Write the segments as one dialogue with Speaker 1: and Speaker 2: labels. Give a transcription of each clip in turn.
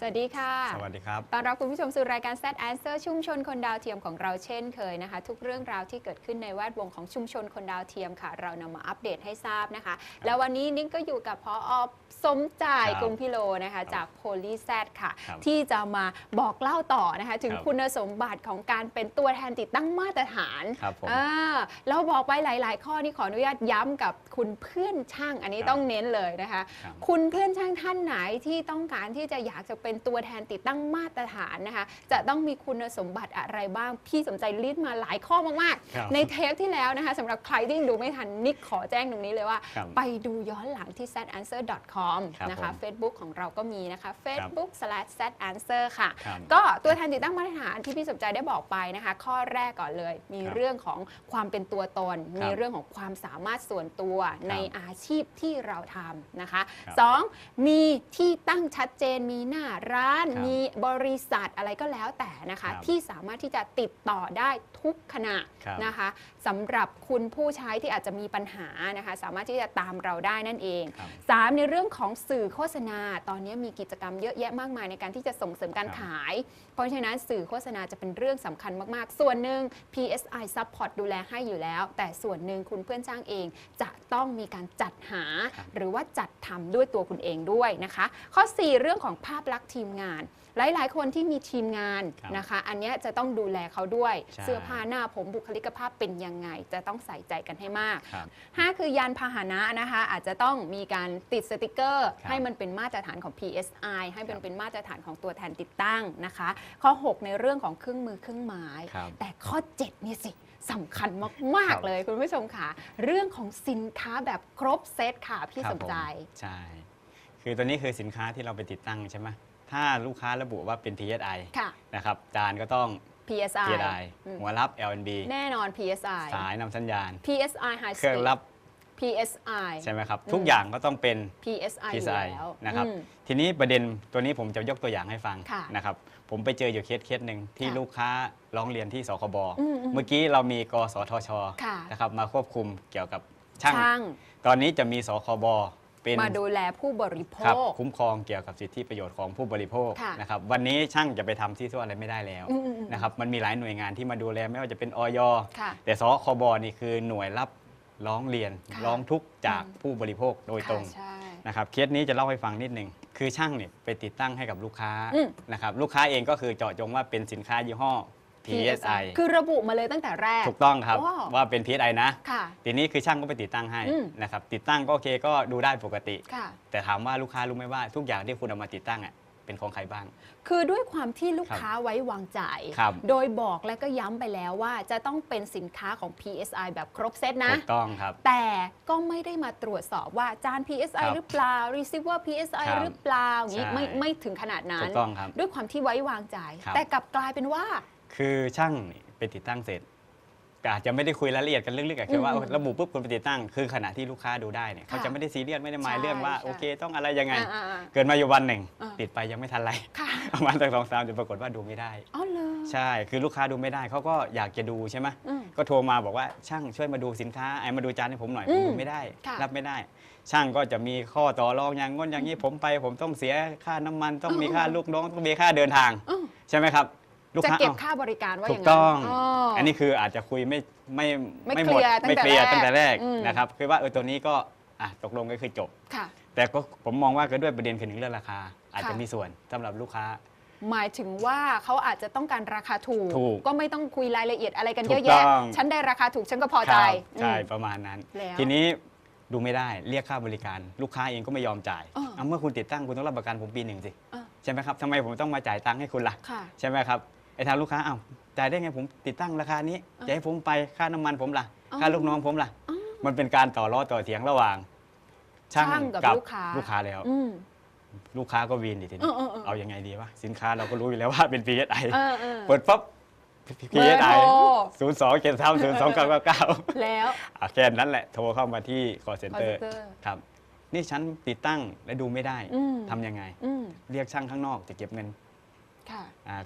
Speaker 1: สวัสดีค่ะ
Speaker 2: สวัสดีครับ
Speaker 1: ตอนรับคุณผู้ชมสู่รายการ Set Answer ชุมชนคนดาวเทียมของเราเช่นเคยนะคะ ทุกเรื่องราวที่เกิดขึ้นในแวดวงของชุมชนคนดาวเทียมค่ะ เรานำมาอัปเดตให้ทราบนะคะ แล้ววันนี้นิ้งก็อยู่กับพออสมใจาย
Speaker 2: ครับ
Speaker 1: กรุงพิโลนะคะ จาก p o l y z ค่ะ
Speaker 2: ครับ
Speaker 1: ที่จะมาบอกเล่าต่อนะคะ ถึง
Speaker 2: ครับ
Speaker 1: คุณสมบัติของการเป็นตัวแทนติดตั้งมาตรฐาน
Speaker 2: ครับผม
Speaker 1: อ่าเราบอกไปหลาย ๆ ข้อนี่ขออนุญาตย้ำกับคุณเพื่อนช่างอันนี้
Speaker 2: ครับ
Speaker 1: ต้องเน้นเลยนะคะ
Speaker 2: ครับ
Speaker 1: คุณเพื่อนช่างท่านไหนที่ต้องการที่จะอยากจะเป็นตัวแทนติดตั้งมาตรฐานนะคะ จะต้องมีคุณสมบัติอะไรบ้าง พี่สมใจลิสต์มาหลายข้อมาก
Speaker 2: ครับ
Speaker 1: ๆในเทปที่แล้วนะคะสำหรับใครที่ยังดูไม่ทันนิกขอแจ้งตรงนี้เลยว่า
Speaker 2: ครับ
Speaker 1: ไปดูย้อนหลังที่ setanswer.com
Speaker 2: ครับ
Speaker 1: นะคะ
Speaker 2: ผม
Speaker 1: Facebook ของเราก็มีนะคะ facebook/setanswer ค่ะ
Speaker 2: ครับ
Speaker 1: ก็ตัวแทนติดตั้งมาตรฐานที่พี่สมใจได้บอกไปนะคะ ข้อแรกก่อนเลย มี
Speaker 2: ครับ
Speaker 1: เรื่องของความเป็นตัวตน
Speaker 2: ครับ
Speaker 1: มีเรื่องของความสามารถส่วนตัวในอาชีพที่เราทำนะคะ
Speaker 2: ครับ
Speaker 1: สองมีที่ตั้งชัดเจนมีหน้าร้าน
Speaker 2: ครับ
Speaker 1: มีบริษัทอะไรก็แล้วแต่นะคะ
Speaker 2: ครับ
Speaker 1: ที่สามารถที่จะติดต่อได้ทุกขณะ
Speaker 2: ครับ
Speaker 1: นะคะสำหรับคุณผู้ใช้ที่อาจจะมีปัญหานะคะ สามารถที่จะตามเราได้นั่นเอง
Speaker 2: ครับ
Speaker 1: สามในเรื่องของสื่อโฆษณา ตอนนี้มีกิจกรรมเยอะแยะมากมายในการที่จะส่งเสริมการ
Speaker 2: ครับ
Speaker 1: ขาย เพราะฉะนั้นสื่อโฆษณาจะเป็นเรื่องสำคัญมาก ๆ ส่วนหนึ่ง PSI Support ดูแลให้อยู่แล้ว แต่ส่วนหนึ่งคุณเพื่อนจ้างเองจะต้องมีการจัดหา
Speaker 2: ครับ
Speaker 1: หรือว่าจัดทำด้วยตัวคุณเองด้วยนะคะ ข้อ 4 เรื่องของภาพลักษณ์ทีมงาน หลาย ๆ คนที่มีทีมงาน
Speaker 2: ครับ
Speaker 1: นะคะ อันเนี้ยจะต้องดูแลเขาด้วย
Speaker 2: ใช่
Speaker 1: เสื้อผ้าหน้าผมบุคลิกภาพเป็นยังไง จะต้องใส่ใจกันให้มาก
Speaker 2: ครับ
Speaker 1: 5คือยานพาหนะนะคะอาจจะต้องมีการติดสติกเกอร์
Speaker 2: ครับ
Speaker 1: ให้มันเป็นมาตรฐานของ PSI ให้มัน
Speaker 2: ครับ
Speaker 1: เป็นมาตรฐานของตัวแทนติดตั้งนะคะ ข้อ 6 ในเรื่องของเครื่องมือเครื่องไม้
Speaker 2: ครับ
Speaker 1: แต่ข้อ 7 เนี่ยสิสำคัญมาก
Speaker 2: ครับ
Speaker 1: ๆ เลยคุณผู้ชมค่ะ เรื่องของสินค้าแบบครบเซตค่ะพี่
Speaker 2: ครับ
Speaker 1: สมใจ
Speaker 2: ผมใช่ คือตัวนี้คือสินค้าที่เราไปติดตั้งใช่ไหม ถ้าลูกค้าระบุว่าเป็น PSI
Speaker 1: ค่ะ
Speaker 2: นะครับจานก็ต้อง
Speaker 1: PSI
Speaker 2: PSI
Speaker 1: อืม
Speaker 2: หัวรับ LNB
Speaker 1: แน่นอน PSI
Speaker 2: สายนำสัญญาณ
Speaker 1: PSI High
Speaker 2: เครื่อง
Speaker 1: Speed
Speaker 2: รับ
Speaker 1: PSI
Speaker 2: ใช่ไหมครับ
Speaker 1: อืม
Speaker 2: ทุกอย่างก็ต้องเป็น
Speaker 1: PSI อยู่
Speaker 2: PSI
Speaker 1: แล้ว
Speaker 2: นะครับ
Speaker 1: อืม
Speaker 2: ทีนี้ประเด็นตัวนี้ผมจะยกตัวอย่างให้ฟัง
Speaker 1: ค่ะ
Speaker 2: นะครับ ผมไปเจออยู่เคสเคสหนึ่งที่
Speaker 1: ค่ะ
Speaker 2: ลูกค้าร้องเรียนที่สคบ
Speaker 1: อืมอืม
Speaker 2: เมื่อกี้เรามีกสทช
Speaker 1: ค่ะ
Speaker 2: นะครับมาควบคุมเกี่ยวกับช่าง
Speaker 1: ช่าง
Speaker 2: ตอนนี้จะมีสคบ เป็น
Speaker 1: มาดูแลผู้บริโภ
Speaker 2: ครับ
Speaker 1: ค
Speaker 2: คุ้มครองเกี่ยวกับสิทธิประโยชน์ของผู้บริโภค
Speaker 1: ค่ะ
Speaker 2: นะครับวันนี้ช่างจะไปทำที่ทั่วอะไรไม่ได้แล้ว
Speaker 1: อืมอืมอืม
Speaker 2: นะครับมันมีหลายหน่วยงานที่มาดูแลไม่ว่าจะเป็นออย
Speaker 1: ค่ะ
Speaker 2: แต่สคบนี่คือหน่วยรับร้องเรียน
Speaker 1: ค่ะ
Speaker 2: ร้องทุกข์จาก
Speaker 1: อืม
Speaker 2: ผู้บริโภคโดยตรง
Speaker 1: ค่ะใช่
Speaker 2: นะครับเคสนี้จะเล่าให้ฟังนิดหนึ่งคือช่างเนี่ยไปติดตั้งให้กับลูกค้า
Speaker 1: อืม
Speaker 2: นะครับลูกค้าเองก็คือเจาะจงว่าเป็นสินค้ายี่ห้อ PSI
Speaker 1: คือระบุมาเลยตั้งแต่แรก
Speaker 2: ถูกต้องครับ
Speaker 1: ว้าว
Speaker 2: ว่าเป็น PSI นะ
Speaker 1: ค่ะ
Speaker 2: ทีนี้คือช่างก็ไปติดตั้งให้
Speaker 1: อืม
Speaker 2: นะครับ ติดตั้งก็โอเคก็ดูได้ปกติ
Speaker 1: ค่ะ
Speaker 2: แต่ถามว่าลูกค้ารู้ไหมว่าทุกอย่างที่คุณเอามาติดตั้งอะเป็นของใครบ้าง
Speaker 1: คือด้วยความที่ลูก
Speaker 2: ครับ
Speaker 1: ค้าไว้วางใจ
Speaker 2: ครับ
Speaker 1: โดยบอกและก็ย้ำไปแล้วว่าจะต้องเป็นสินค้าของ PSI แบบครบเซตนะ
Speaker 2: ถูกต้องครับ
Speaker 1: แต่ก็ไม่ได้มาตรวจสอบว่าจาน PSI
Speaker 2: ครับ
Speaker 1: หรือเปล่า receiver PSI
Speaker 2: ครับ
Speaker 1: หรือเปล่าอย่างนี้
Speaker 2: ใช่
Speaker 1: ไม่ไม่ถึงขนาดนั้
Speaker 2: ถู
Speaker 1: น
Speaker 2: กต้องครับ
Speaker 1: ด้วยความที่ไว้วางใจ
Speaker 2: ครับ
Speaker 1: แต่กลับกลายเป็นว่า
Speaker 2: คือช่างนี่ไปติดตั้งเสร็จก็อาจจะไม่ได้คุยรายละเอียดกันลึกๆอะแค่ว่า
Speaker 1: อืม
Speaker 2: เออระบุปุ๊บคุณไปติดตั้ง คือขณะที่ลูกค้าดูได้เนี่ยเขา
Speaker 1: ค่ะ
Speaker 2: จะไม่ได้ซีเรียสไม่ได้หมาย
Speaker 1: ใช่
Speaker 2: เรื่องว่า
Speaker 1: ใช่
Speaker 2: โอเค ต้องอะไรยังไง
Speaker 1: อ่าๆ
Speaker 2: เกิดมาอยู่วันหนึ่ง
Speaker 1: อ่า
Speaker 2: ติดไปยังไม่ทันไร
Speaker 1: ๆค่ะ
Speaker 2: ประมาณตั้งสองสามจนปรากฏว่าดูไม่ได้
Speaker 1: อ๋อเลย
Speaker 2: ใช่ คือลูกค้าดูไม่ได้เขาก็อยากจะดูใช่ไหม
Speaker 1: อืม
Speaker 2: ก็โทรมาบอกว่าช่างช่วยมาดูสินค้าไอ้มาดูจานให้ผมหน่อย
Speaker 1: อื
Speaker 2: ผม
Speaker 1: ม
Speaker 2: ดูไม่ได้
Speaker 1: ค่ะ
Speaker 2: รับไม่ได้ ช่างก็จะมีข้อต่อรองอย่างง้นอย่างนี้ผมไป ผมต้องเสียค่าน้ำมันต้องมีค่าลูกน้องต้องมีค่าเดินทาง
Speaker 1: อ้าว
Speaker 2: ใช่ไหมครับ ลูก
Speaker 1: จะ
Speaker 2: ค้า
Speaker 1: เก็บ
Speaker 2: อ้าว
Speaker 1: ค่าบริการว่าอ
Speaker 2: ถู
Speaker 1: ย่ากงนั้น
Speaker 2: ต้อง
Speaker 1: อ
Speaker 2: อันนี้คืออาจจะคุยไม่ไม่
Speaker 1: ไม่
Speaker 2: หมด
Speaker 1: เคลียร์ตั้ง
Speaker 2: ไม่
Speaker 1: แต่
Speaker 2: เคลียร์
Speaker 1: แรก
Speaker 2: ตั้งแต่แรก
Speaker 1: อืม
Speaker 2: นะครับคือว่าเออตัวนี้ก็อะตกลงก็คือจบ
Speaker 1: ค่ะ
Speaker 2: แต่ก็ผมมองว่าก็ด้วยประเด็นคือหนึ่งเรื่องราคา อาจจะ
Speaker 1: ค่ะ
Speaker 2: มีส่วนสำหรับลูกค้า
Speaker 1: หมายถึงว่าเขาอาจจะต้องการราคาถูก
Speaker 2: ถูก
Speaker 1: ก็ไม่ต้องคุยรายละเอียดอะไรกัน
Speaker 2: ถู
Speaker 1: เย
Speaker 2: ก
Speaker 1: อะแยะ
Speaker 2: ต้อง
Speaker 1: ฉันได้ราคาถูกฉันก็พอใจ
Speaker 2: ครับใช่
Speaker 1: อืม
Speaker 2: ประมาณนั้น
Speaker 1: แล้ว
Speaker 2: ทีนี้ดูไม่ได้เรียกค่าบริการ ลูกค้าเองก็ไม่ยอมจ่าย
Speaker 1: เออ
Speaker 2: เอาเมื่อคุณติดตั้งคุณต้องรับประกันผมปีหนึ่งสิ
Speaker 1: เออ
Speaker 2: ใช่ไหมครับทำไมผมต้องมาจ่ายตังค์ให้คุณล่ะ
Speaker 1: ค่ะ
Speaker 2: ใช่ไหมครับ ไอ้ทางลูกค้าอ้าวจ่ายได้ไงผมติดตั้งราคานี้
Speaker 1: เออ
Speaker 2: จะให้ผมไปค่าน้ำมันผมล่ะ
Speaker 1: อ๋อ
Speaker 2: ค่าลูกน้องผมล่ะ
Speaker 1: อ๋อ
Speaker 2: มันเป็นการต่อล้อต่อเถียงระหว่าง ช่าง
Speaker 1: ช่างกับ
Speaker 2: กับ
Speaker 1: ลูกค้า
Speaker 2: ลูกค้าแล้ว
Speaker 1: อืม
Speaker 2: ลูกค้าก็วีนดิที
Speaker 1: เอ
Speaker 2: นี้
Speaker 1: อเออเออ
Speaker 2: เอายังไงดีวะสินค้าเราก็รู้อยู่แล้วว่าเป็น PSI
Speaker 1: เออเออ
Speaker 2: เปิดปั๊บ
Speaker 1: เบอร์
Speaker 2: PSI
Speaker 1: โทร
Speaker 2: ศูนย์สองเจ็ดสามศูนย์สองเก้าเก้าเก้า
Speaker 1: แล้ว
Speaker 2: แค่นั้นแหละโทรเข้ามาที่ call
Speaker 1: call
Speaker 2: center
Speaker 1: center
Speaker 2: ครับนี่ฉันติดตั้งและดูไม่ได้
Speaker 1: อืม
Speaker 2: ทำยังไง
Speaker 1: อืม
Speaker 2: เรียกช่างข้างนอกจะเก็บเงิน
Speaker 1: ค่ะ
Speaker 2: อ่า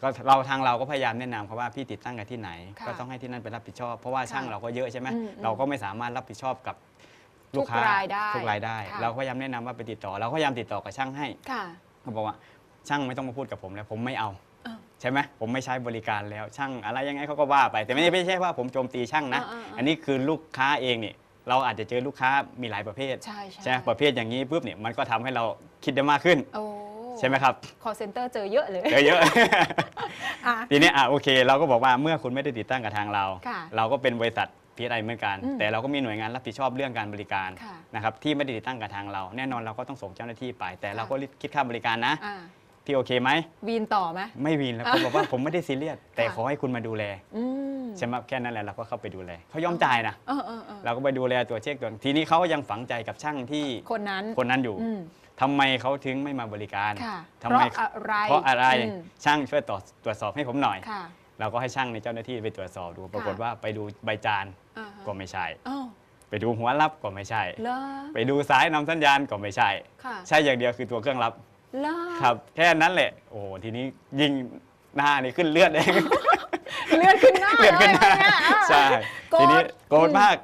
Speaker 2: ก็เราทางเราก็พยายามแนะนำเขาว่าพี่ติดตั้งกันที่ไหน
Speaker 1: ค่ะ
Speaker 2: ก็ต้องให้ที่นั่นไปรับผิดชอบ เพราะว่า
Speaker 1: ค่ะ
Speaker 2: ช่างเราก็เยอะใช่ไหม
Speaker 1: อืมอืม
Speaker 2: เราก็ไม่สามารถรับผิดชอบกับลูกค้า
Speaker 1: ทุกรายได้
Speaker 2: ทุกรายได้
Speaker 1: ค่ะ
Speaker 2: เราก็พยายามแนะนำว่าไปติดต่อ เราก็พยายามติดต่อกับช่างให้
Speaker 1: ค่ะ
Speaker 2: เขาบอกว่าช่างไม่ต้องมาพูดกับผมแล้ว ผมไม่เอา
Speaker 1: อ้าว
Speaker 2: ใช่ไหมผมไม่ใช้บริการแล้วช่างอะไรยังไงเขาก็ว่าไป แต่ไม่ได้ไม่ใช่ว่าผมโจมตีช่างนะ
Speaker 1: อ่าๆๆ
Speaker 2: อันนี้คือลูกค้าเองเนี่ยเราอาจจะเจอลูกค้ามีหลายประเภท
Speaker 1: ใช่ใช่
Speaker 2: ใช่ไหมประเภทอย่างนี้ปุ๊บเนี่ยมันก็ทำให้เราคิดได้มากขึ้น
Speaker 1: โอ้
Speaker 2: ใช่ไหมครับ
Speaker 1: call center เจอเยอะเลย
Speaker 2: เจอเยอะ
Speaker 1: อะ
Speaker 2: ทีนี้อะโอเค เราก็บอกว่าเมื่อคุณไม่ได้ติดตั้งกับทางเรา
Speaker 1: ค่ะ
Speaker 2: เราก็เป็นบริษัท PSI เหมือนกัน
Speaker 1: อืม
Speaker 2: แต่เราก็มีหน่วยงานรับผิดชอบเรื่องการบริการ
Speaker 1: ค่ะ
Speaker 2: นะครับที่ไม่ได้ติดตั้งกับทางเรา แน่นอนเราก็ต้องส่งเจ้าหน้าที่ไป แต่เราก็คิดค่าบริการนะ
Speaker 1: อ่า
Speaker 2: พี่โอเคไหม
Speaker 1: วีนต่อไหม
Speaker 2: ไม่วินแล้วผมบอกว่าผมไม่ได้ซีเรียสแต่
Speaker 1: ค่ะ
Speaker 2: ขอให้คุณมาดูแล
Speaker 1: อืม
Speaker 2: ใช่ไหมแค่นั้นแหละเราก็เข้าไปดูแลเขายอมจ่ายนะ
Speaker 1: เออเออเออ
Speaker 2: เราก็ไปดูแลตัวเช็คตัวทีนี้เขาก็ยังฝังใจกับช่างที่
Speaker 1: คนนั้น
Speaker 2: คนนั้นอยู่
Speaker 1: อืม
Speaker 2: ทำไมเขาถึงไม่มาบริการ
Speaker 1: ค่ะ
Speaker 2: ทำไม
Speaker 1: เพราะอะไร
Speaker 2: เพราะอะไร
Speaker 1: อืม
Speaker 2: ช่างช่วยตรวจตรวจสอบให้ผมหน่อย
Speaker 1: ค่ะ
Speaker 2: เราก็ให้ช่างในเจ้าหน้าที่ไปตรวจสอบดู ปรากฏว่าไปดูใบจาน
Speaker 1: อ่าฮะ
Speaker 2: ก็ไม่ใช่
Speaker 1: อ้าว
Speaker 2: ไปดูหัวรับก็ไม่ใช่
Speaker 1: เหรอ
Speaker 2: ไปดูสายนำสัญญาณก็ไม่ใช่
Speaker 1: ค่ะ
Speaker 2: ใช่อย่างเดียวคือตัวเครื่องรับ
Speaker 1: เหรอ
Speaker 2: ครับ แค่นั้นแหละ โอ้โหทีนี้ยิงหน้านี่ขึ้นเลือดเอง
Speaker 1: เลือดขึ้นหน้า
Speaker 2: เลือดขึ้นหน้า
Speaker 1: เลยเนี่ยอะ
Speaker 2: ใช่
Speaker 1: โกรธ
Speaker 2: ทีนี้โกรธ
Speaker 1: อืม
Speaker 2: มาก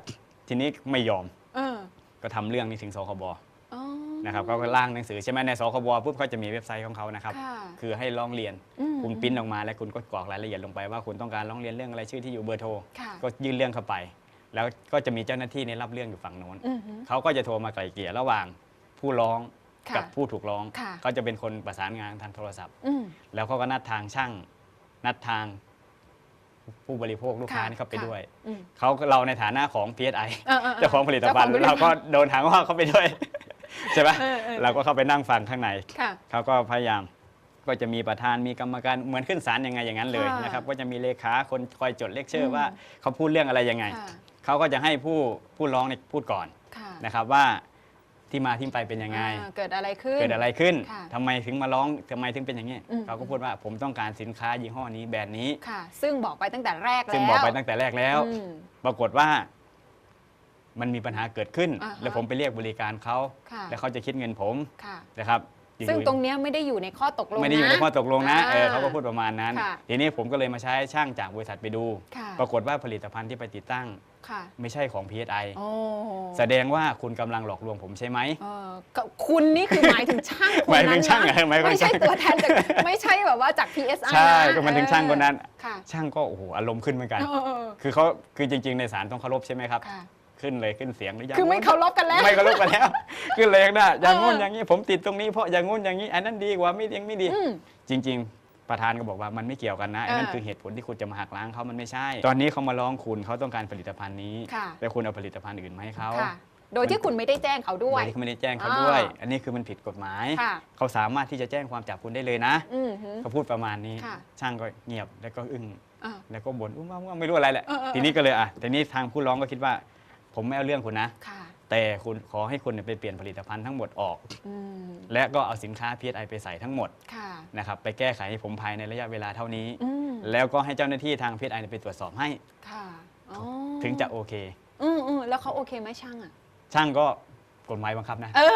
Speaker 2: ทีนี้ไม่ยอม
Speaker 1: เออ
Speaker 2: ก็ทำเรื่องนี้ถึงสคบ
Speaker 1: อ๋อ
Speaker 2: นะครับเขาก็ร่างหนังสือใช่ไหมในสคบปุ๊บเขาจะมีเว็บไซต์ของเขานะครับ
Speaker 1: ค่ะ
Speaker 2: คือให้ร้องเรียน
Speaker 1: อืม
Speaker 2: คุณปริ้นออกมาแล้วคุณก็กรอกรายละเอียดลงไปว่าคุณต้องการร้องเรียนเรื่องอะไรชื่อที่อยู่เบอร์โทร
Speaker 1: ค่ะ
Speaker 2: ก็ยื่นเรื่องเข้าไป แล้วก็จะมีเจ้าหน้าที่ในรับเรื่องอยู่ฝั่งโน้น
Speaker 1: อือหือ
Speaker 2: เขาก็จะโทรมาไกล่เกลี่ยระหว่างผู้ร้อง
Speaker 1: ค่ะ
Speaker 2: กับผู้ถูกร้อง
Speaker 1: ค่ะ
Speaker 2: เขาจะเป็นคนประสานงานทางโทรศัพท์
Speaker 1: อืม
Speaker 2: แล้วเขาก็นัดทางช่าง นัดทางผู้บริโภคลูกค้า
Speaker 1: ค่ะ
Speaker 2: นี่เข้าไป
Speaker 1: ค่ะ
Speaker 2: ด้วย
Speaker 1: อืม
Speaker 2: เขาเราในฐานะของ PSI
Speaker 1: เออเออเออ
Speaker 2: เจ้าของผลิตภัณฑ์
Speaker 1: เจ้าของผลิตภัณฑ์
Speaker 2: เราก็โดนถางว่าเข้าไปด้วย ใช่ไหม
Speaker 1: เออเออ
Speaker 2: เราก็เข้าไปนั่งฟังข้างใน
Speaker 1: ค่ะ
Speaker 2: เขาก็พยายามก็จะมีประธานมีกรรมการเหมือนขึ้นศาลยังไงอย่างนั้นเลย
Speaker 1: ค่ะ
Speaker 2: นะครับก็จะมีเลขาคนคอยจดเลขเชอ
Speaker 1: อื
Speaker 2: ร์
Speaker 1: ม
Speaker 2: ว่าเขาพูดเรื่องอะไรยังไง
Speaker 1: ค่ะ
Speaker 2: เขาก็จะให้ผู้ผู้ร้องเนี่ยพูดก่อน
Speaker 1: ค่ะ
Speaker 2: นะครับว่าที่มาที่ไปเป็นยังไง
Speaker 1: อ่าเกิดอะไรขึ้น
Speaker 2: เกิดอะไรขึ้น
Speaker 1: ค่ะ
Speaker 2: ทำไมถึงมาร้องทำไมถึงเป็นอย่างนี้
Speaker 1: อืม
Speaker 2: เขาก็พูดว่าผมต้องการสินค้ายี่ห้อนี้แบรนด์นี้
Speaker 1: ค่ะ ซึ่งบอกไปตั้งแต่แรกแล้ว
Speaker 2: ซึ่งบอกไปตั้งแต่แรกแล้ว
Speaker 1: อืม
Speaker 2: ปรากฏว่า มันมีปัญหาเกิดขึ้น
Speaker 1: อ่าฮะ
Speaker 2: แล้วผมไปเรียกบริการเขา
Speaker 1: ค่ะ
Speaker 2: แล้วเขาจะคิดเงินผม
Speaker 1: ค่ะ
Speaker 2: นะครับอยู่
Speaker 1: ซึ่ง
Speaker 2: ๆ
Speaker 1: ตรงเนี้ยไม่ได้อยู่ในข้อตกลง
Speaker 2: ไม่ได้อยู่ใน
Speaker 1: นะ
Speaker 2: ข้อตกลงนะเออ
Speaker 1: อ่า
Speaker 2: เขาก็พูดประมาณนั้น
Speaker 1: ค่ะ
Speaker 2: ทีนี้ผมก็เลยมาใช้ช่างจากบริษัทไปดู
Speaker 1: ค่ะ
Speaker 2: ปรากฏว่าผลิตภัณฑ์ที่ไปติดตั้ง
Speaker 1: ค่ะ
Speaker 2: ไม่ใช่ของ PSI
Speaker 1: โอ้
Speaker 2: แสดงว่าคุณกำลังหลอกลวงผมใช่ไหม
Speaker 1: เออก็คุณนี่คือหมายถึงช่างคน
Speaker 2: หมายถึ
Speaker 1: นั้น
Speaker 2: งช่าง
Speaker 1: นะ
Speaker 2: เหรอหมายถึง
Speaker 1: ไม่ใช่
Speaker 2: ช่าง
Speaker 1: ตัวแทนจากไม่ใช่แบบว่าจาก PSI
Speaker 2: ใช่
Speaker 1: นะ
Speaker 2: ก็มันถึงช่างคนนั้น
Speaker 1: ค่ะ
Speaker 2: ช่างก็โอ้โหอารมณ์ขึ้นเหมือนกัน
Speaker 1: เออเออ
Speaker 2: คือเขาคือจริง ๆ ในศาลต้องเคารพใช่ไหมครับ
Speaker 1: ค่ะ
Speaker 2: ขึ้นเลยขึ้นเสียงหรือยัง
Speaker 1: คือไม่เคารพกันแล้ว
Speaker 2: ไม่เคารพกันแล้ว ขึ้นเลยข้างหน้าอย่างงู้น
Speaker 1: เออ
Speaker 2: อ
Speaker 1: อ
Speaker 2: ย่างนี้ผมติดตรงนี้เพราะอย่างงู้นอย่างนี้อันนั้นดีกว่าไม่ยังไม่ดี
Speaker 1: อืม
Speaker 2: จริง ๆ ประธานก็บอกว่ามันไม่เกี่ยวกันนะไอ้นั่น
Speaker 1: เออ
Speaker 2: คือเหตุผลที่คุณจะมาหักล้างเขามันไม่ใช่ ตอนนี้เขามาร้องคุณเขาต้องการผลิตภัณฑ์นี้
Speaker 1: ค่ะ
Speaker 2: แต่คุณเอาผลิตภัณฑ์อื่นมาให้เขา
Speaker 1: ค่ะ โดยที่คุณไม่ได้แจ้งเขาด้วย
Speaker 2: โดยที่เขาไม่ได้แจ้งเขา
Speaker 1: อ่า
Speaker 2: ด้วยอันนี้คือมันผิดกฎหมาย
Speaker 1: ค่ะ
Speaker 2: เขาสามารถที่จะแจ้งความจับคุณได้เลยนะ
Speaker 1: อืมฮึ
Speaker 2: เขาพูดประมาณนี้
Speaker 1: ค่ะ
Speaker 2: ช่างก็เงียบแล้วก็อึ้ง
Speaker 1: อะ
Speaker 2: แล้วก็บ่นอุ้มว่าไม่รู้อะไรแหละ
Speaker 1: เออเออ
Speaker 2: ทีนี้ก็เลยอะ ทีนี้ทางผู้ร้องก็คิดว่า ผมไม่เอาเรื่องคุณนะ
Speaker 1: ค่ะ
Speaker 2: แต่คุณขอให้คุณเนี่ยไปเปลี่ยนผลิตภัณฑ์ทั้งหมดออก
Speaker 1: อืม
Speaker 2: และก็เอาสินค้า PSI ไปใส่ทั้งหมด
Speaker 1: ค่ะ
Speaker 2: นะครับไปแก้ไขให้ผมภายในระยะเวลาเท่านี้
Speaker 1: อืม
Speaker 2: แล้วก็ให้เจ้าหน้าที่ทาง PSI เนี่ยไปตรวจสอบให้
Speaker 1: ค่ะอ๋อ
Speaker 2: ถึงจะโอเค
Speaker 1: อืมอืมแล้วเขาโอเคไหมช่างอะ
Speaker 2: ช่างก็กฎหมายบังคับนะ
Speaker 1: เออ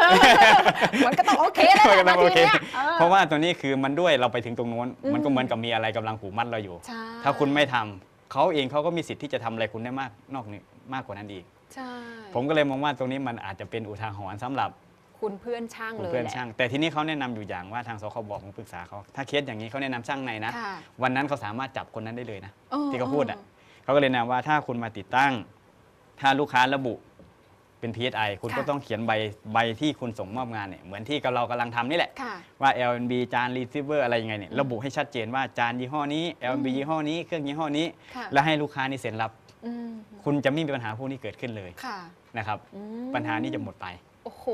Speaker 1: มันก็ต้องโอเคแล้ว
Speaker 2: มันก็ต้องโอเค
Speaker 1: นาทีนี้ยออ
Speaker 2: เพราะว่าตัวนี้คือมันด้วยเราไปถึงตรงโน้น
Speaker 1: อืม
Speaker 2: มันก็เหมือนกับมีอะไรกำลังผูกมัดเราอยู่
Speaker 1: ใช่
Speaker 2: ถ้าคุณไม่ทำเขาเองเขาก็มีสิทธิ์ที่จะทำอะไรคุณได้มากนอกนี้มากกว่านั้นอีก
Speaker 1: ใช่
Speaker 2: ผมก็เลยมองว่าตรงนี้มันอาจจะเป็นอุทาหรณ์สำหรับ
Speaker 1: คุณเพื่อนช่าง
Speaker 2: คุณ
Speaker 1: เลย
Speaker 2: เพื่อน
Speaker 1: แหละ
Speaker 2: ช่าง แต่ทีนี้เขาแนะนำอยู่อย่างว่าทางสคบผมปรึกษาเขาถ้าเคสอย่างนี้เขาแนะนำช่างในนะ
Speaker 1: ค่ะ
Speaker 2: วันนั้นเขาสามารถจับคนนั้นได้เลยนะ
Speaker 1: ออ
Speaker 2: ที่เขาพูดอะเขาก็เลยแนะนำว่าถ้าคุณมาติดตั้ง ถ้าลูกค้าระบุเป็น PSI คุณก็ต้องเขียนใบใบที่คุณส่งมอบงานเนี่ยเหมือนที่เรากำลังทำนี่แหละ
Speaker 1: ค่ะ
Speaker 2: ว่า LNB จาน receiver อะไรยังไงเนี่ยระบุให้ชัดเจนว่าจานยี่ห้อนี้ LNB ยี่ห้อนี้เครื่องยี่ห้อนี้
Speaker 1: ค่ะ
Speaker 2: แล้วให้ลูกค้านี่เซ็นรับ
Speaker 1: อืม
Speaker 2: คุณจะไม่มีปัญหาพวกนี้เกิดขึ้นเลย
Speaker 1: ค่ะ
Speaker 2: นะครับ
Speaker 1: อืม
Speaker 2: ปัญหานี้จะหมดไป
Speaker 1: โอ้โห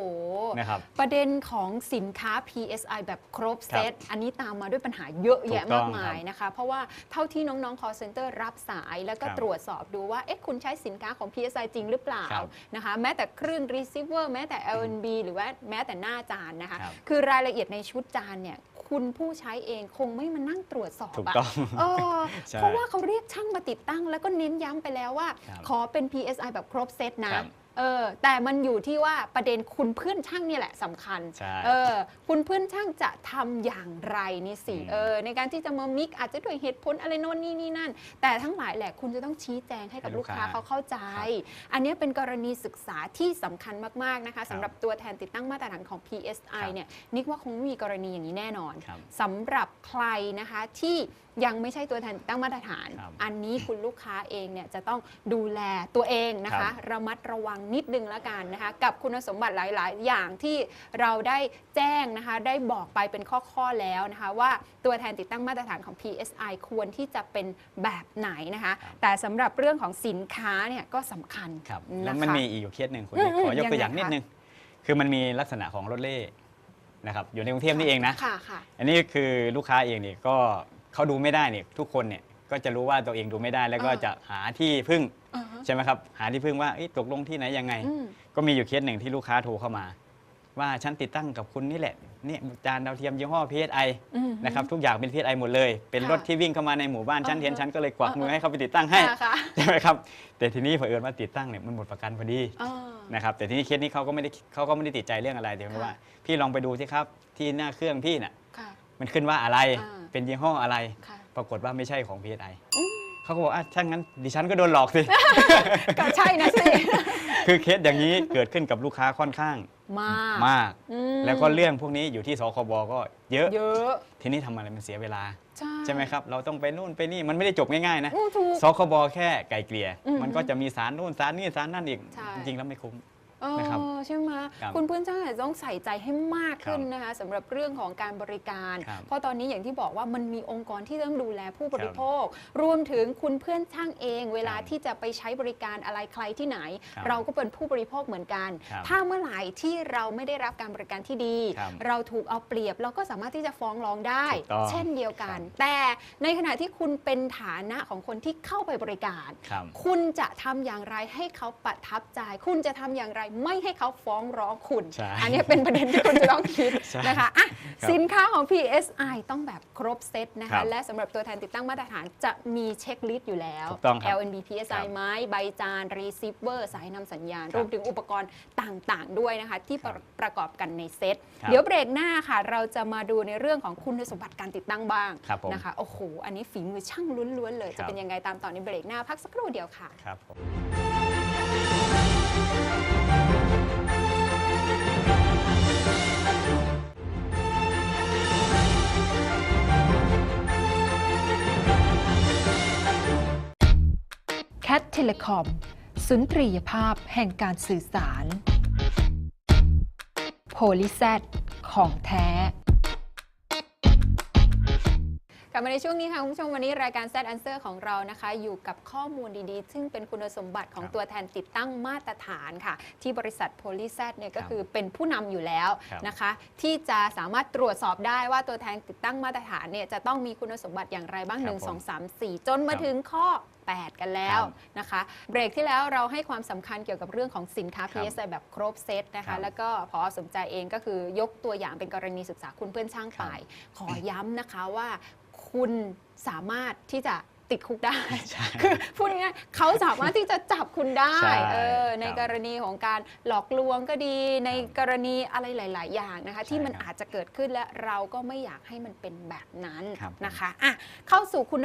Speaker 2: นะครับ
Speaker 1: ประเด็นของสินค้า PSI แบบครบเซต อันนี้ตามมาด้วยปัญหาเยอะแยะ
Speaker 2: ถูกต้
Speaker 1: มา
Speaker 2: อกง
Speaker 1: มายนะคะ เพราะว่าเท่าที่น้องๆ call center รับสายแล้วก็
Speaker 2: ครับ
Speaker 1: ตรวจสอบดูว่า เอ๊ะ คุณใช้สินค้าของ PSI จริงหรือเปล่า
Speaker 2: ครับ
Speaker 1: นะคะ แม้แต่เครื่อง receiver แม้แต่ LNB หรือว่าแม้แต่หน้าจานนะคะ
Speaker 2: ครับ
Speaker 1: คือรายละเอียดในชุดจานเนี่ย คุณผู้ใช้เองคงไม่มานั่งตรวจสอบ
Speaker 2: ถูก
Speaker 1: อะ
Speaker 2: ต้อง
Speaker 1: เออ
Speaker 2: ใช่
Speaker 1: เพราะว่าเขาเรียกช่างมาติดตั้ง แล้วก็เน้นย้ำไปแล้วว่า
Speaker 2: ครับ
Speaker 1: ขอเป็น PSI แบบครบเซตนะ
Speaker 2: ครับ
Speaker 1: เออแต่มันอยู่ที่ว่าประเด็นคุณเพื่อนช่างเนี่ยแหละสำคัญ
Speaker 2: ใช่
Speaker 1: เออคุณเพื่อนช่างจะทำอย่างไรนี่สิ
Speaker 2: อืม
Speaker 1: เออในการที่จะมามิกอาจจะด้วยเหตุผลอะไรโน่นนี่นี่นั่น แต่ทั้งหลายแหละคุณจะต้องชี้แจงให้กับลูกค้าเขาเข้าใจ อันนี้เป็นกรณีศึกษาที่สำคัญมากๆนะคะสำหรับตัวแทนติดตั้งมาตรฐานของ PSI เนี่ยนิกว่าคงไม่มีกรณีอย่างนี้แน่นอน
Speaker 2: ครับ
Speaker 1: สำหรับใครนะคะที่ ยังไม่ใช่ตัวแทนติดตั้งมาตรฐาน
Speaker 2: ครับ
Speaker 1: อันนี้คุณลูกค้าเองเนี่ยจะต้องดูแลตัวเองนะ
Speaker 2: ครั
Speaker 1: คะ
Speaker 2: บ
Speaker 1: ระมัดระวังนิดนึงละกันนะคะ กับคุณสมบัติหลาย ๆ อย่างที่เราได้แจ้งนะคะ ได้บอกไปเป็นข้อ ๆ แล้วนะคะ ว่าตัวแทนติดตั้งมาตรฐานของ PSI ควรที่จะเป็นแบบไหนนะคะแต่สำหรับเรื่องของสินค้าเนี่ยก็สำคัญ
Speaker 2: ครับ
Speaker 1: นะคะ
Speaker 2: แล้วมันมีอีกอยู่เคสหนึ่งคุณ
Speaker 1: อืม
Speaker 2: ขอยกตัวอย่าง
Speaker 1: ยังไง
Speaker 2: นิด
Speaker 1: คะ
Speaker 2: นึง คือมันมีลักษณะของรถเล่นะครับอยู่ในกรุงเทพนี่เองนะ
Speaker 1: ค่ะค่ะ
Speaker 2: อันนี้คือลูกค้าเองเนี่ยก็ เขาดูไม่ได้เนี่ยทุกคนเนี่ยก็จะรู้ว่าตัวเองดูไม่ได้แล้วก็
Speaker 1: อ่า
Speaker 2: จะหาที่พึ่ง
Speaker 1: อ่าฮะ
Speaker 2: ใช่ไหมครับหาที่พึ่งว่าเอ๊ะตกลงที่ไหนยังไง
Speaker 1: อืม
Speaker 2: ก็มีอยู่เคสหนึ่งที่ลูกค้าโทรเข้ามา ว่าฉันติดตั้งกับคุณนี่แหละเนี่ยจานดาวเทียมยี่ห้อ PSI
Speaker 1: อืม
Speaker 2: นะครับทุกอย่างเป็น PSI หมดเลย เป็น
Speaker 1: ค่ะ
Speaker 2: รถที่วิ่งเข้ามาในหมู่บ้านฉัน
Speaker 1: อ่าฮะ
Speaker 2: เห็นฉันก็เลยกวักมือ
Speaker 1: อ่าฮะ
Speaker 2: ให้เขาไปติดตั้งให้
Speaker 1: ค่ะค่ะ
Speaker 2: ใช่ไหมครับแต่ทีนี้เผอิญว่าติดตั้งเนี่ยมันหมดประกันพอดี
Speaker 1: อ่า
Speaker 2: นะครับแต่ทีนี้เคสนี้เขาก็ไม่ได้เขาก็ไม่ได้ติดใจเรื่องอะไรเดี๋ยว
Speaker 1: ค่ะ
Speaker 2: ว่า พี่ลองไปดูสิครับ ที่หน้าเครื่องพี่น่ะ
Speaker 1: ค่ะ
Speaker 2: มันขึ้นว่าอะไร
Speaker 1: อ่า
Speaker 2: เป็นยี่ห้ออะไร
Speaker 1: ค่ะ
Speaker 2: ปรากฏว่าไม่ใช่ของ PSI
Speaker 1: อืม
Speaker 2: เขาก็บอกอะถ้างั้นดิฉันก็โดนหลอกสิ
Speaker 1: ก็ใช่นะสิ
Speaker 2: คือเคสอย่างนี้เกิดขึ้นกับลูกค้าค่อนข้าง
Speaker 1: มาก
Speaker 2: มาก
Speaker 1: อืม
Speaker 2: แล้วก็เรื่องพวกนี้อยู่ที่สคบก็เยอะ
Speaker 1: เยอะ
Speaker 2: ทีนี้ทำอะไรมันเสียเวลา
Speaker 1: ใช่
Speaker 2: ใช่ไหมครับ เราต้องไปนู่นไปนี่มันไม่ได้จบง่ายๆนะ
Speaker 1: อู้ถูก
Speaker 2: สคบแค่ไกลเกลี่ย
Speaker 1: อืม
Speaker 2: มันก็จะมีสารนู่นสารนี่สารนั่นอีก
Speaker 1: ใช่
Speaker 2: จริงๆแล้วไม่คุ้ม
Speaker 1: เออ
Speaker 2: นะครับ
Speaker 1: ใช่ไหม
Speaker 2: ครับ
Speaker 1: คุณเพื่อนจ้างอาจจะต้องใส่ใจให้มากขึ้น
Speaker 2: ครับ
Speaker 1: นะคะสำหรับเรื่องของการบริการ
Speaker 2: ครับ
Speaker 1: เพราะตอนนี้อย่างที่บอกว่ามันมีองค์กรที่ต้องดูแลผู้บริ
Speaker 2: ครับ
Speaker 1: โภค รวมถึงคุณเพื่อนช่างเอง เวลา
Speaker 2: ครับ
Speaker 1: ที่จะไปใช้บริการอะไรใครที่ไหน
Speaker 2: ครับ
Speaker 1: เราก็เป็นผู้บริโภคเหมือนกัน
Speaker 2: ครับ
Speaker 1: ถ้าเมื่อไหร่ที่เราไม่ได้รับการบริการที่ดี
Speaker 2: ครับ
Speaker 1: เราถูกเอาเปรียบเราก็สามารถที่จะฟ้องร้องได้
Speaker 2: ถูกต้อง
Speaker 1: เช่นเดียวกัน
Speaker 2: ครับ
Speaker 1: แต่ในขณะที่คุณเป็นฐานะของคนที่เข้าไปบริการ
Speaker 2: ครับ
Speaker 1: คุณจะทำอย่างไรให้เขาประทับใจ คุณจะทำอย่างไรไม่ให้เขาฟ้องร้องคุณ
Speaker 2: ใช่
Speaker 1: อันนี้เป็นประเด็นที่คุณจะต้องคิด
Speaker 2: ใช่
Speaker 1: นะคะอะ
Speaker 2: ครับ
Speaker 1: สินค้าของ PSI ต้องแบบครบเซตนะ
Speaker 2: ครั
Speaker 1: คะ
Speaker 2: บ
Speaker 1: และสำหรับตัวแทนติดตั้งมาตรฐานจะมีเช็คลิสต์อยู่แล้ว
Speaker 2: ถูกต้องครับ
Speaker 1: LNB
Speaker 2: ครั
Speaker 1: PSI
Speaker 2: บ
Speaker 1: ไม้ใบจานรีเซิเวอร์สายนำสัญญาณ
Speaker 2: ครับ
Speaker 1: รวมถึงอุปกรณ์ต่างๆ ด้วยนะคะ ที่ประ
Speaker 2: ครับ
Speaker 1: ประกอบกันในเซต
Speaker 2: ครับ
Speaker 1: เดี๋ยวเบรกหน้าค่ะ เราจะมาดูในเรื่องของคุณสมบัติการติดตั้งบ้าง
Speaker 2: ครับผม
Speaker 1: นะคะโอ้โหอันนี้ฝีมือช่างล้วนๆเลย
Speaker 2: ครั
Speaker 1: จะ
Speaker 2: บ
Speaker 1: เป็นยังไงตามต่อในเบรกหน้าพักสักครู่เดียวค่ะ
Speaker 2: ครับผม
Speaker 3: แคทเทเลคอมสุนทรียภาพแห่งการสื่อสารโพลิแซดของแท้
Speaker 1: กลับมาในช่วงนี้ค่ะคุณผู้ชมวันนี้รายการ Z Answer ของเรานะคะ อยู่กับข้อมูลดีๆ ซึ่งเป็นคุณสมบัติของ
Speaker 2: ครับ
Speaker 1: ตัวแทนติดตั้งมาตรฐานค่ะ ที่บริษัท p o l y z เนี่ยก็
Speaker 2: ครับ
Speaker 1: คือเป็นผู้นำอยู่แล้ว
Speaker 2: ครับ
Speaker 1: นะคะ ที่จะสามารถตรวจสอบได้ว่าตัวแทนติดตั้งมาตรฐานเนี่ยจะต้องมีคุณสมบัติอย่างไรบ้าง
Speaker 2: ครับ
Speaker 1: 1 2 3 4 จนมา
Speaker 2: ครับ
Speaker 1: ถึงข้อ 8 กันแล้ว
Speaker 2: ครับ
Speaker 1: นะคะเบรกที่แล้วเราให้ความสำคัญเกี่ยวกับเรื่องของสินค้า
Speaker 2: ครับ
Speaker 1: PSI แบบครบเซตนะ
Speaker 2: ครั
Speaker 1: คะ
Speaker 2: บ
Speaker 1: แล้วก็พอสมใจเองก็คือยกตัวอย่างเป็นกรณีศึกษาคุณเพื่อนช่าง
Speaker 2: ครั
Speaker 1: ไป
Speaker 2: บ
Speaker 1: ขอย้ำนะคะว่าคุณสามารถที่จะติดคุกได้
Speaker 2: ใช่
Speaker 1: คือพูดง่ายๆเขาสามารถที่จะจับคุณได้
Speaker 2: ใช่
Speaker 1: เออใน
Speaker 2: ครับ
Speaker 1: กรณีของการหลอกลวงก็ดี ในกรณีอะไรหลาย ๆ อย่างนะคะ
Speaker 2: ใช่
Speaker 1: ที่มัน
Speaker 2: ครับ
Speaker 1: อาจจะเกิดขึ้นและเราก็ไม่อยากให้มันเป็นแบบนั้น
Speaker 2: ครับ
Speaker 1: นะคะอะเข้าสู่คุณ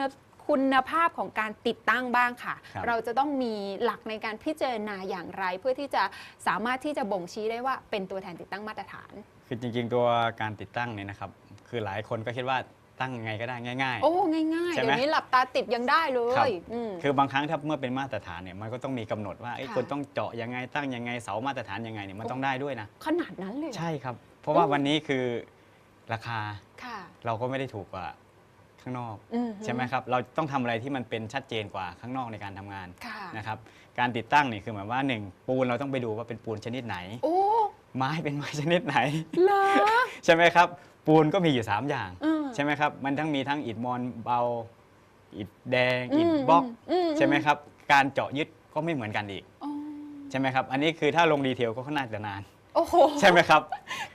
Speaker 1: คุณภาพของการติดตั้งบ้างค่ะ
Speaker 2: ครับ
Speaker 1: เราจะต้องมีหลักในการพิจารณาอย่างไร เพื่อที่จะสามารถที่จะบ่งชี้ได้ว่าเป็นตัวแทนติดตั้งมาตรฐาน
Speaker 2: คือจริง ๆ ตัวการติดตั้งเนี่ยนะครับ คือหลายคนก็คิดว่าตั้งยังไงก็ได้ง่าย
Speaker 1: โอ้ง่ายๆ
Speaker 2: ใช่ไหม
Speaker 1: เดี๋ยวนี้หลับตาติดยังได้เล
Speaker 2: ครับ
Speaker 1: ยอืม
Speaker 2: ๆ คือบางครั้งถ้าเมื่อเป็นมาตรฐานเนี่ยมันก็ต้องมีกำหนดว่าเอ้ย
Speaker 1: ค่ะ
Speaker 2: คุณต้องเจาะยังไงตั้งยังไงเสามาตรฐานยังไงเนี่ยมันต้องได้ด้วยนะ
Speaker 1: ขนาดนั้นเลยเหรอ
Speaker 2: ใช่ครับ เพราะว่า
Speaker 1: อืม
Speaker 2: วันนี้คือราคา
Speaker 1: ค่ะ
Speaker 2: เราก็ไม่ได้ถูกกว่า ข้างนอก
Speaker 1: อื
Speaker 2: ใช่ไหมครับเราต้องทำอะไรที่มันเป็นชัดเจนกว่าข้างนอกในการทำงาน
Speaker 1: ค่ะ
Speaker 2: นะครับการติดตั้งเนี่ยคือหมายว่าหนึ่งปูนเราต้องไปดูว่าเป็นปูนชนิดไหน
Speaker 1: โอ้
Speaker 2: ไม้เป็นไม้ชนิดไหน
Speaker 1: เหรอ
Speaker 2: ใช่ไหมครับ ปูนก็มีอยู่ 3 อย่าง
Speaker 1: อืม
Speaker 2: ใช่ไหมครับ มันทั้งมีทั้งอิฐมอนเบาอิฐแดง
Speaker 1: อืม
Speaker 2: อิฐบล็อก
Speaker 1: อืม
Speaker 2: ใช่ไหมครับ การเจาะยึดก็ไม่เหมือนกันอีก
Speaker 1: อ๋อ
Speaker 2: ใช่ไหมครับ อันนี้คือถ้าลงดีเทลก็น่าจะนาน
Speaker 1: โอ้โห
Speaker 2: ใช่ไหมครับ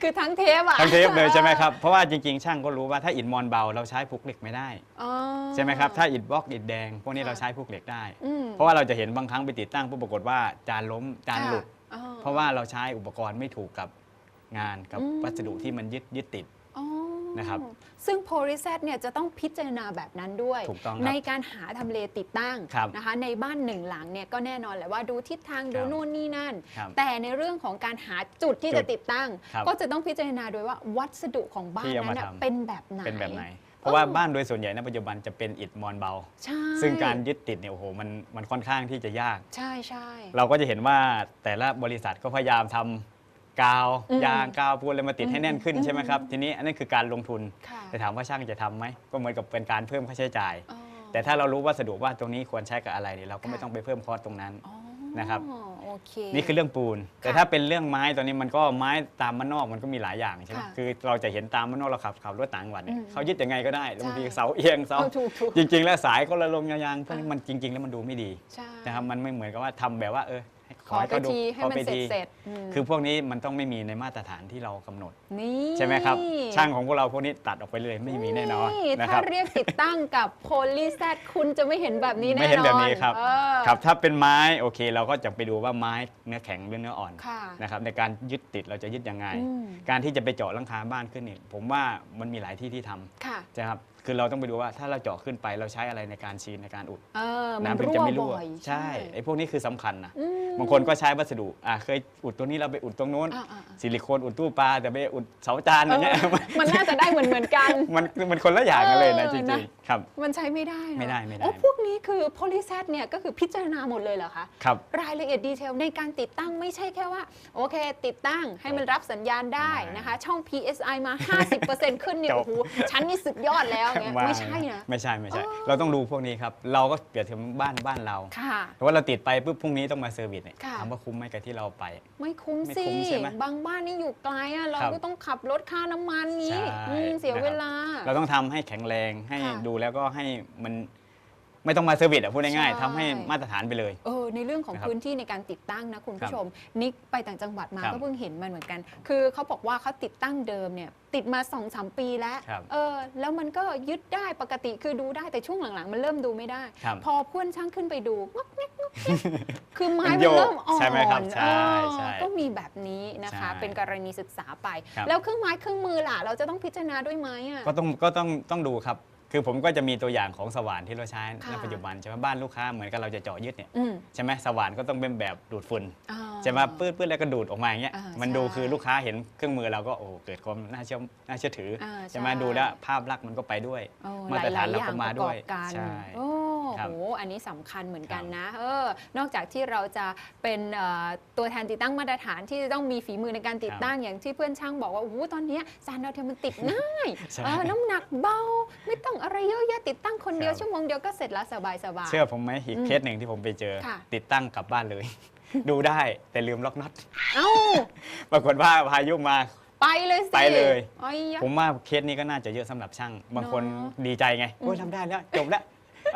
Speaker 1: คือทั้งเทปอะ
Speaker 2: ทั้งเทปเลยใช่ไหมครับ เพราะว่าจริงๆ ช่างก็รู้ว่าถ้าอิฐมอนเบาเราใช้พุกเหล็กไม่ได้
Speaker 1: อ๋อ
Speaker 2: ใช่ไหมครับถ้าอิฐบล็อกอิฐแดง พวกนี้
Speaker 1: ค่ะ
Speaker 2: เราใช้พุกเหล็กได้
Speaker 1: อืม
Speaker 2: เพราะว่าเราจะเห็นบางครั้งไปติดตั้งผู้ปรากฏว่าจานล้มจานหลุด
Speaker 1: ค่
Speaker 2: ราะว่าเราใช้อุปกรณ์ไม่ถูกกับงานกับ
Speaker 1: อืม
Speaker 2: วัสดุที่มันยึดยึดติด
Speaker 1: อ๋อ
Speaker 2: นะครับ
Speaker 1: ซึ่งโพลิเซตเนี่ยจะต้องพิจารณาแบบนั้นด้วย
Speaker 2: ถูกต้องครับ
Speaker 1: ในการหาทำเลติดตั้ง
Speaker 2: ครับ
Speaker 1: นะคะในบ้านหนึ่งหลังเนี่ยก็แน่นอนแหละว่าดูทิศทางดู
Speaker 2: ครับ
Speaker 1: นู่นนี่นั่น
Speaker 2: ครับ
Speaker 1: แต่ในเรื่องของการหาจุดที่
Speaker 2: จุด
Speaker 1: จะติดตั้ง
Speaker 2: ครับ
Speaker 1: ก็จะต้องพิจารณาโดยว่าวัสดุของบ้าน
Speaker 2: ที่เอา
Speaker 1: นั้
Speaker 2: มาน
Speaker 1: น่ะ
Speaker 2: ทำ
Speaker 1: เป็นแบบไหน
Speaker 2: เป็นแบบไหน เพราะว่า
Speaker 1: เออ
Speaker 2: บ้านโดยส่วนใหญ่ในปัจจุบันจะเป็นอิฐมอนเบา
Speaker 1: ใช่
Speaker 2: ซึ่งการยึดติดเนี่ยโอ้โหมันมันค่อนข้างที่จะยาก
Speaker 1: ใช่ใช่
Speaker 2: เราก็จะเห็นว่าแต่ละบริษัทก็พยายามทำ กาว
Speaker 1: อืม
Speaker 2: ยางกาวปูนอะไรมาติด
Speaker 1: อืม
Speaker 2: ให้แน่นขึ้น
Speaker 1: อืม
Speaker 2: ใช่ไหมครับทีนี้อันนั้นคือการลงทุน
Speaker 1: ค่ะ
Speaker 2: แต่ถามว่าช่างจะทำไหมก็เหมือนกับเป็นการเพิ่มค่าใช้จ่าย
Speaker 1: อ๋อ
Speaker 2: แต่ถ้าเรารู้วัสดุว่าตรงนี้ควรใช้กับอะไรเนี่ยเราก็
Speaker 1: ค่ะ
Speaker 2: ไม่ต้องไปเพิ่มคอสตรงนั้น
Speaker 1: อ๋อ
Speaker 2: นะครับ
Speaker 1: โอเค
Speaker 2: นี่คือเรื่องปูน แต่ถ้าเป็นเรื่องไม้ตอนนี้มันก็ไม้ตามมันนอกมันก็มีหลายอย่างใช่ไหม
Speaker 1: ค่ะ
Speaker 2: คือเราจะเห็นตามมันนอกเราขับขับรถต่างจังหวัดเนี่ย
Speaker 1: อืม
Speaker 2: เขายึดยังไงก็ได้แล้วบางที
Speaker 1: ใช่
Speaker 2: เสาเอียงเสา
Speaker 1: เออถูกถูก
Speaker 2: จริง ๆ แล้วสายก็ระลงยางๆพวกนี้
Speaker 1: อ่ามั
Speaker 2: มันจริง ๆ แล้วมันดูไม่ดี
Speaker 1: ใช่
Speaker 2: นะครับมันไม่เหมือนกับว่าทำแบบว่าเออให้
Speaker 1: ขอไป
Speaker 2: เขาดู
Speaker 1: ทีให้
Speaker 2: ขอ
Speaker 1: มัน
Speaker 2: ไป
Speaker 1: เสร็จ
Speaker 2: ที
Speaker 1: เสร็จม
Speaker 2: คือพวกนี้มันต้องไม่มีในมาตรฐานที่เรากำหนด
Speaker 1: นี่
Speaker 2: ใช่ไหมครับ ช่างของพวกเราพวกนี้ตัดออกไปเลยไม่มีแน่นอนนะค
Speaker 1: ถ้า
Speaker 2: รับ
Speaker 1: เรียกติดตั้งกับโพลีแซดคุณจะไม่เห็นแบบนี้แน่นอน
Speaker 2: ไม่เห็นแบบนี้ครับ
Speaker 1: เออ
Speaker 2: ครับถ้าเป็นไม้โอเค เราก็จะไปดูว่าไม้เนื้อแข็งหรือเนื้ออ่อน
Speaker 1: ค่ะ
Speaker 2: นะครับในการยึดติดเราจะยึดยังไง
Speaker 1: อืม
Speaker 2: การที่จะไปเจาะหลังคาบ้านขึ้นนี่ผมว่ามันมีหลายที่ที่ทำ
Speaker 1: ค่ะ
Speaker 2: ใช่ครับ คือเราต้องไปดูว่าถ้าเราเจาะขึ้นไปเราใช้อะไรในการชีนในการอุด
Speaker 1: เออมัน
Speaker 2: น้ำถึง
Speaker 1: รั่
Speaker 2: จะ
Speaker 1: ว
Speaker 2: ไม่รั่ว
Speaker 1: บ่อย
Speaker 2: ใช่ไอ้พวกนี้คือสำคัญนะ
Speaker 1: อืม
Speaker 2: บางคนก็ใช้วัสดุอ่าเคยอุดตัวนี้เราไปอุดตรงนู้น
Speaker 1: อ่าอ่าอ่า
Speaker 2: ซิลิโคนอุดตู้ปลาแต่ไปอุดเสาจานอย่างเงี้ย
Speaker 1: เออมันน่าจะได้เหมือนเหมือนกัน
Speaker 2: มันมันคนละอย่างกันเลยนะ
Speaker 1: เออ
Speaker 2: จ
Speaker 1: นะ
Speaker 2: ริงๆครับ
Speaker 1: มันใช้ไม่ได้เหรอ
Speaker 2: ไม่ได้ไม่ได้
Speaker 1: โอ้พวกนี้คือโพลีแซดเนี่ยก็คือพิจารณาหมดเลยเหรอคะ
Speaker 2: ครับ
Speaker 1: รายละเอียดดีเทลในการติดตั้งไม่ใช่แค่ว่า โอเค ติดตั้งให้มันรับสัญญาณได้นะคะ ช่อง PSI มา 50%ขึ้นเนี่ย
Speaker 2: จบ
Speaker 1: โอ้โหชั้นนี้สุดยอดแล้วเงี้ยไม่ใช่นะ
Speaker 2: ไม่ใช่ไม่ใช่
Speaker 1: อ๋อ
Speaker 2: เราต้องดูพวกนี้ครับ เราก็เปรียบเทียบบ้านบ้านเรา
Speaker 1: ค่ะ
Speaker 2: เพราะว่าเราติดไปปุ๊บพรุ่งนี้ต้องมาเซอร์วิสเนี่ย
Speaker 1: ค่ะ
Speaker 2: ถามว่าคุ้มไหมกับที่เราไป
Speaker 1: ไม่คุ้ม
Speaker 2: ไม่
Speaker 1: สิ
Speaker 2: คุ้มใช่ไหม
Speaker 1: บางบ้านนี่อยู่ไกลอะเรา
Speaker 2: ครับ
Speaker 1: ก็ต้องขับรถค่าน้ำมันนี้
Speaker 2: ใช่
Speaker 1: อืมเสีย
Speaker 2: นะครับ
Speaker 1: เวลา
Speaker 2: เราต้องทำให้แข็งแรงให้
Speaker 1: ค่ะ
Speaker 2: ดูแล้วก็ให้มัน ไม่ต้องมาเซอร์วิสอะพูดง่าย
Speaker 1: ใช่
Speaker 2: ๆทำให้มาตรฐานไปเลย
Speaker 1: เออในเรื่องของ
Speaker 2: นะครับ
Speaker 1: พื้นที่ในการติดตั้งนะคุณ
Speaker 2: ครั
Speaker 1: ผู้
Speaker 2: บ
Speaker 1: ชม นิกไปต่างจังหวัดมา
Speaker 2: ครับ
Speaker 1: ก็เพิ่งเห็นมันเหมือนกัน คือเขาบอกว่าเขาติดตั้งเดิมเนี่ยติดมา2อสปีแล้ว
Speaker 2: ครับ
Speaker 1: เออแล้วมันก็ยึดได้ปกติคือดูได้แต่ช่วงหลังๆ มันเริ่มดูไม่ได้
Speaker 2: ครับ
Speaker 1: พอเพื่อนช่างขึ้นไปดูงอกแงกงอกแงกคือไม้
Speaker 2: มั
Speaker 1: มัน
Speaker 2: นโยก
Speaker 1: เริ่มอ่อน
Speaker 2: ใช่ไหมครับใช่
Speaker 1: เออ
Speaker 2: ใช่
Speaker 1: ก็มีแบบนี้นะคะ
Speaker 2: ใช่
Speaker 1: เป็นกรณีศึกษาไป
Speaker 2: ครับ
Speaker 1: แล้วเครื่องไม้เครื่องมือล่ะเราจะต้องพิจารณาด้วยไหมอะ
Speaker 2: ก็ต้องก็ต้องต้องดูครับ คือผมก็จะมีตัวอย่างของสว่านที่เราใช้
Speaker 1: ค่ะ
Speaker 2: ในปัจจุบันใช่ไหมบ้านลูกค้าเหมือนกับเราจะเจาะยึดเนี่ย
Speaker 1: อืม
Speaker 2: ใช่ไหมสว่านก็ต้องเป็นแบบดูดฝุ่น
Speaker 1: อ่า
Speaker 2: ใช่ไหมปื้ดปื้ดแล้วก็ดูดออกมาอย่างเงี้ย
Speaker 1: อ่า
Speaker 2: มัน
Speaker 1: ใช่
Speaker 2: ดูคือลูกค้าเห็นเครื่องมือเราก็โอ้เกิดความน่าเชื่อน่าเชื่อถืออาใช่ไหม
Speaker 1: ใช่
Speaker 2: ดูแล้วภาพลักษณ์มันก็ไปด้วย
Speaker 1: โอ้
Speaker 2: มาตรฐาน
Speaker 1: หล
Speaker 2: เรา
Speaker 1: ยๆอย่
Speaker 2: ก็
Speaker 1: ง
Speaker 2: มา
Speaker 1: ประก
Speaker 2: ด้
Speaker 1: อ
Speaker 2: วย
Speaker 1: บกัน
Speaker 2: ใช่
Speaker 1: โอ้
Speaker 2: ครับ
Speaker 1: โหอันนี้สำคัญเหมือนกัน
Speaker 2: ครับ
Speaker 1: นะ เออ นอกจากที่เราจะเป็นเอ่อตัวแทนติดตั้งมาตรฐานที่จะต้องมีฝีมือในการติดตั้งอย่างที่เพื่อนช่างบอกว่าโอ้โหตอนเนี้ยจานดาวเทียมมันติดง่าย
Speaker 2: ใช่
Speaker 1: เออน้ำหนักเบาไม่ต้องอะไรเยอะแยะติดตั้งคนเดียว
Speaker 2: ครับ
Speaker 1: ชั่วโมงเดียวก็เสร็จแล้วสบายสบาย
Speaker 2: เชื่อผมไหมอีก
Speaker 1: อืม
Speaker 2: เคสหนึ่งที่ผมไปเจอ
Speaker 1: ค่ะ
Speaker 2: ติดตั้งกลับบ้านเลย ดูได้แต่ลืมล็อกน็อต
Speaker 1: เอ้า
Speaker 2: ปรากฏว่าพายุมา
Speaker 1: ไปเลยสิ
Speaker 2: ไปเลย
Speaker 1: ไอ้ยะ
Speaker 2: ผมว่าเคสนี้ก็น่าจะเยอะสำหรับช่าง บางคน
Speaker 1: เนอะ
Speaker 2: ดีใจไงโอ้ย
Speaker 1: อืม
Speaker 2: ทำได้แล้วจบแล้ว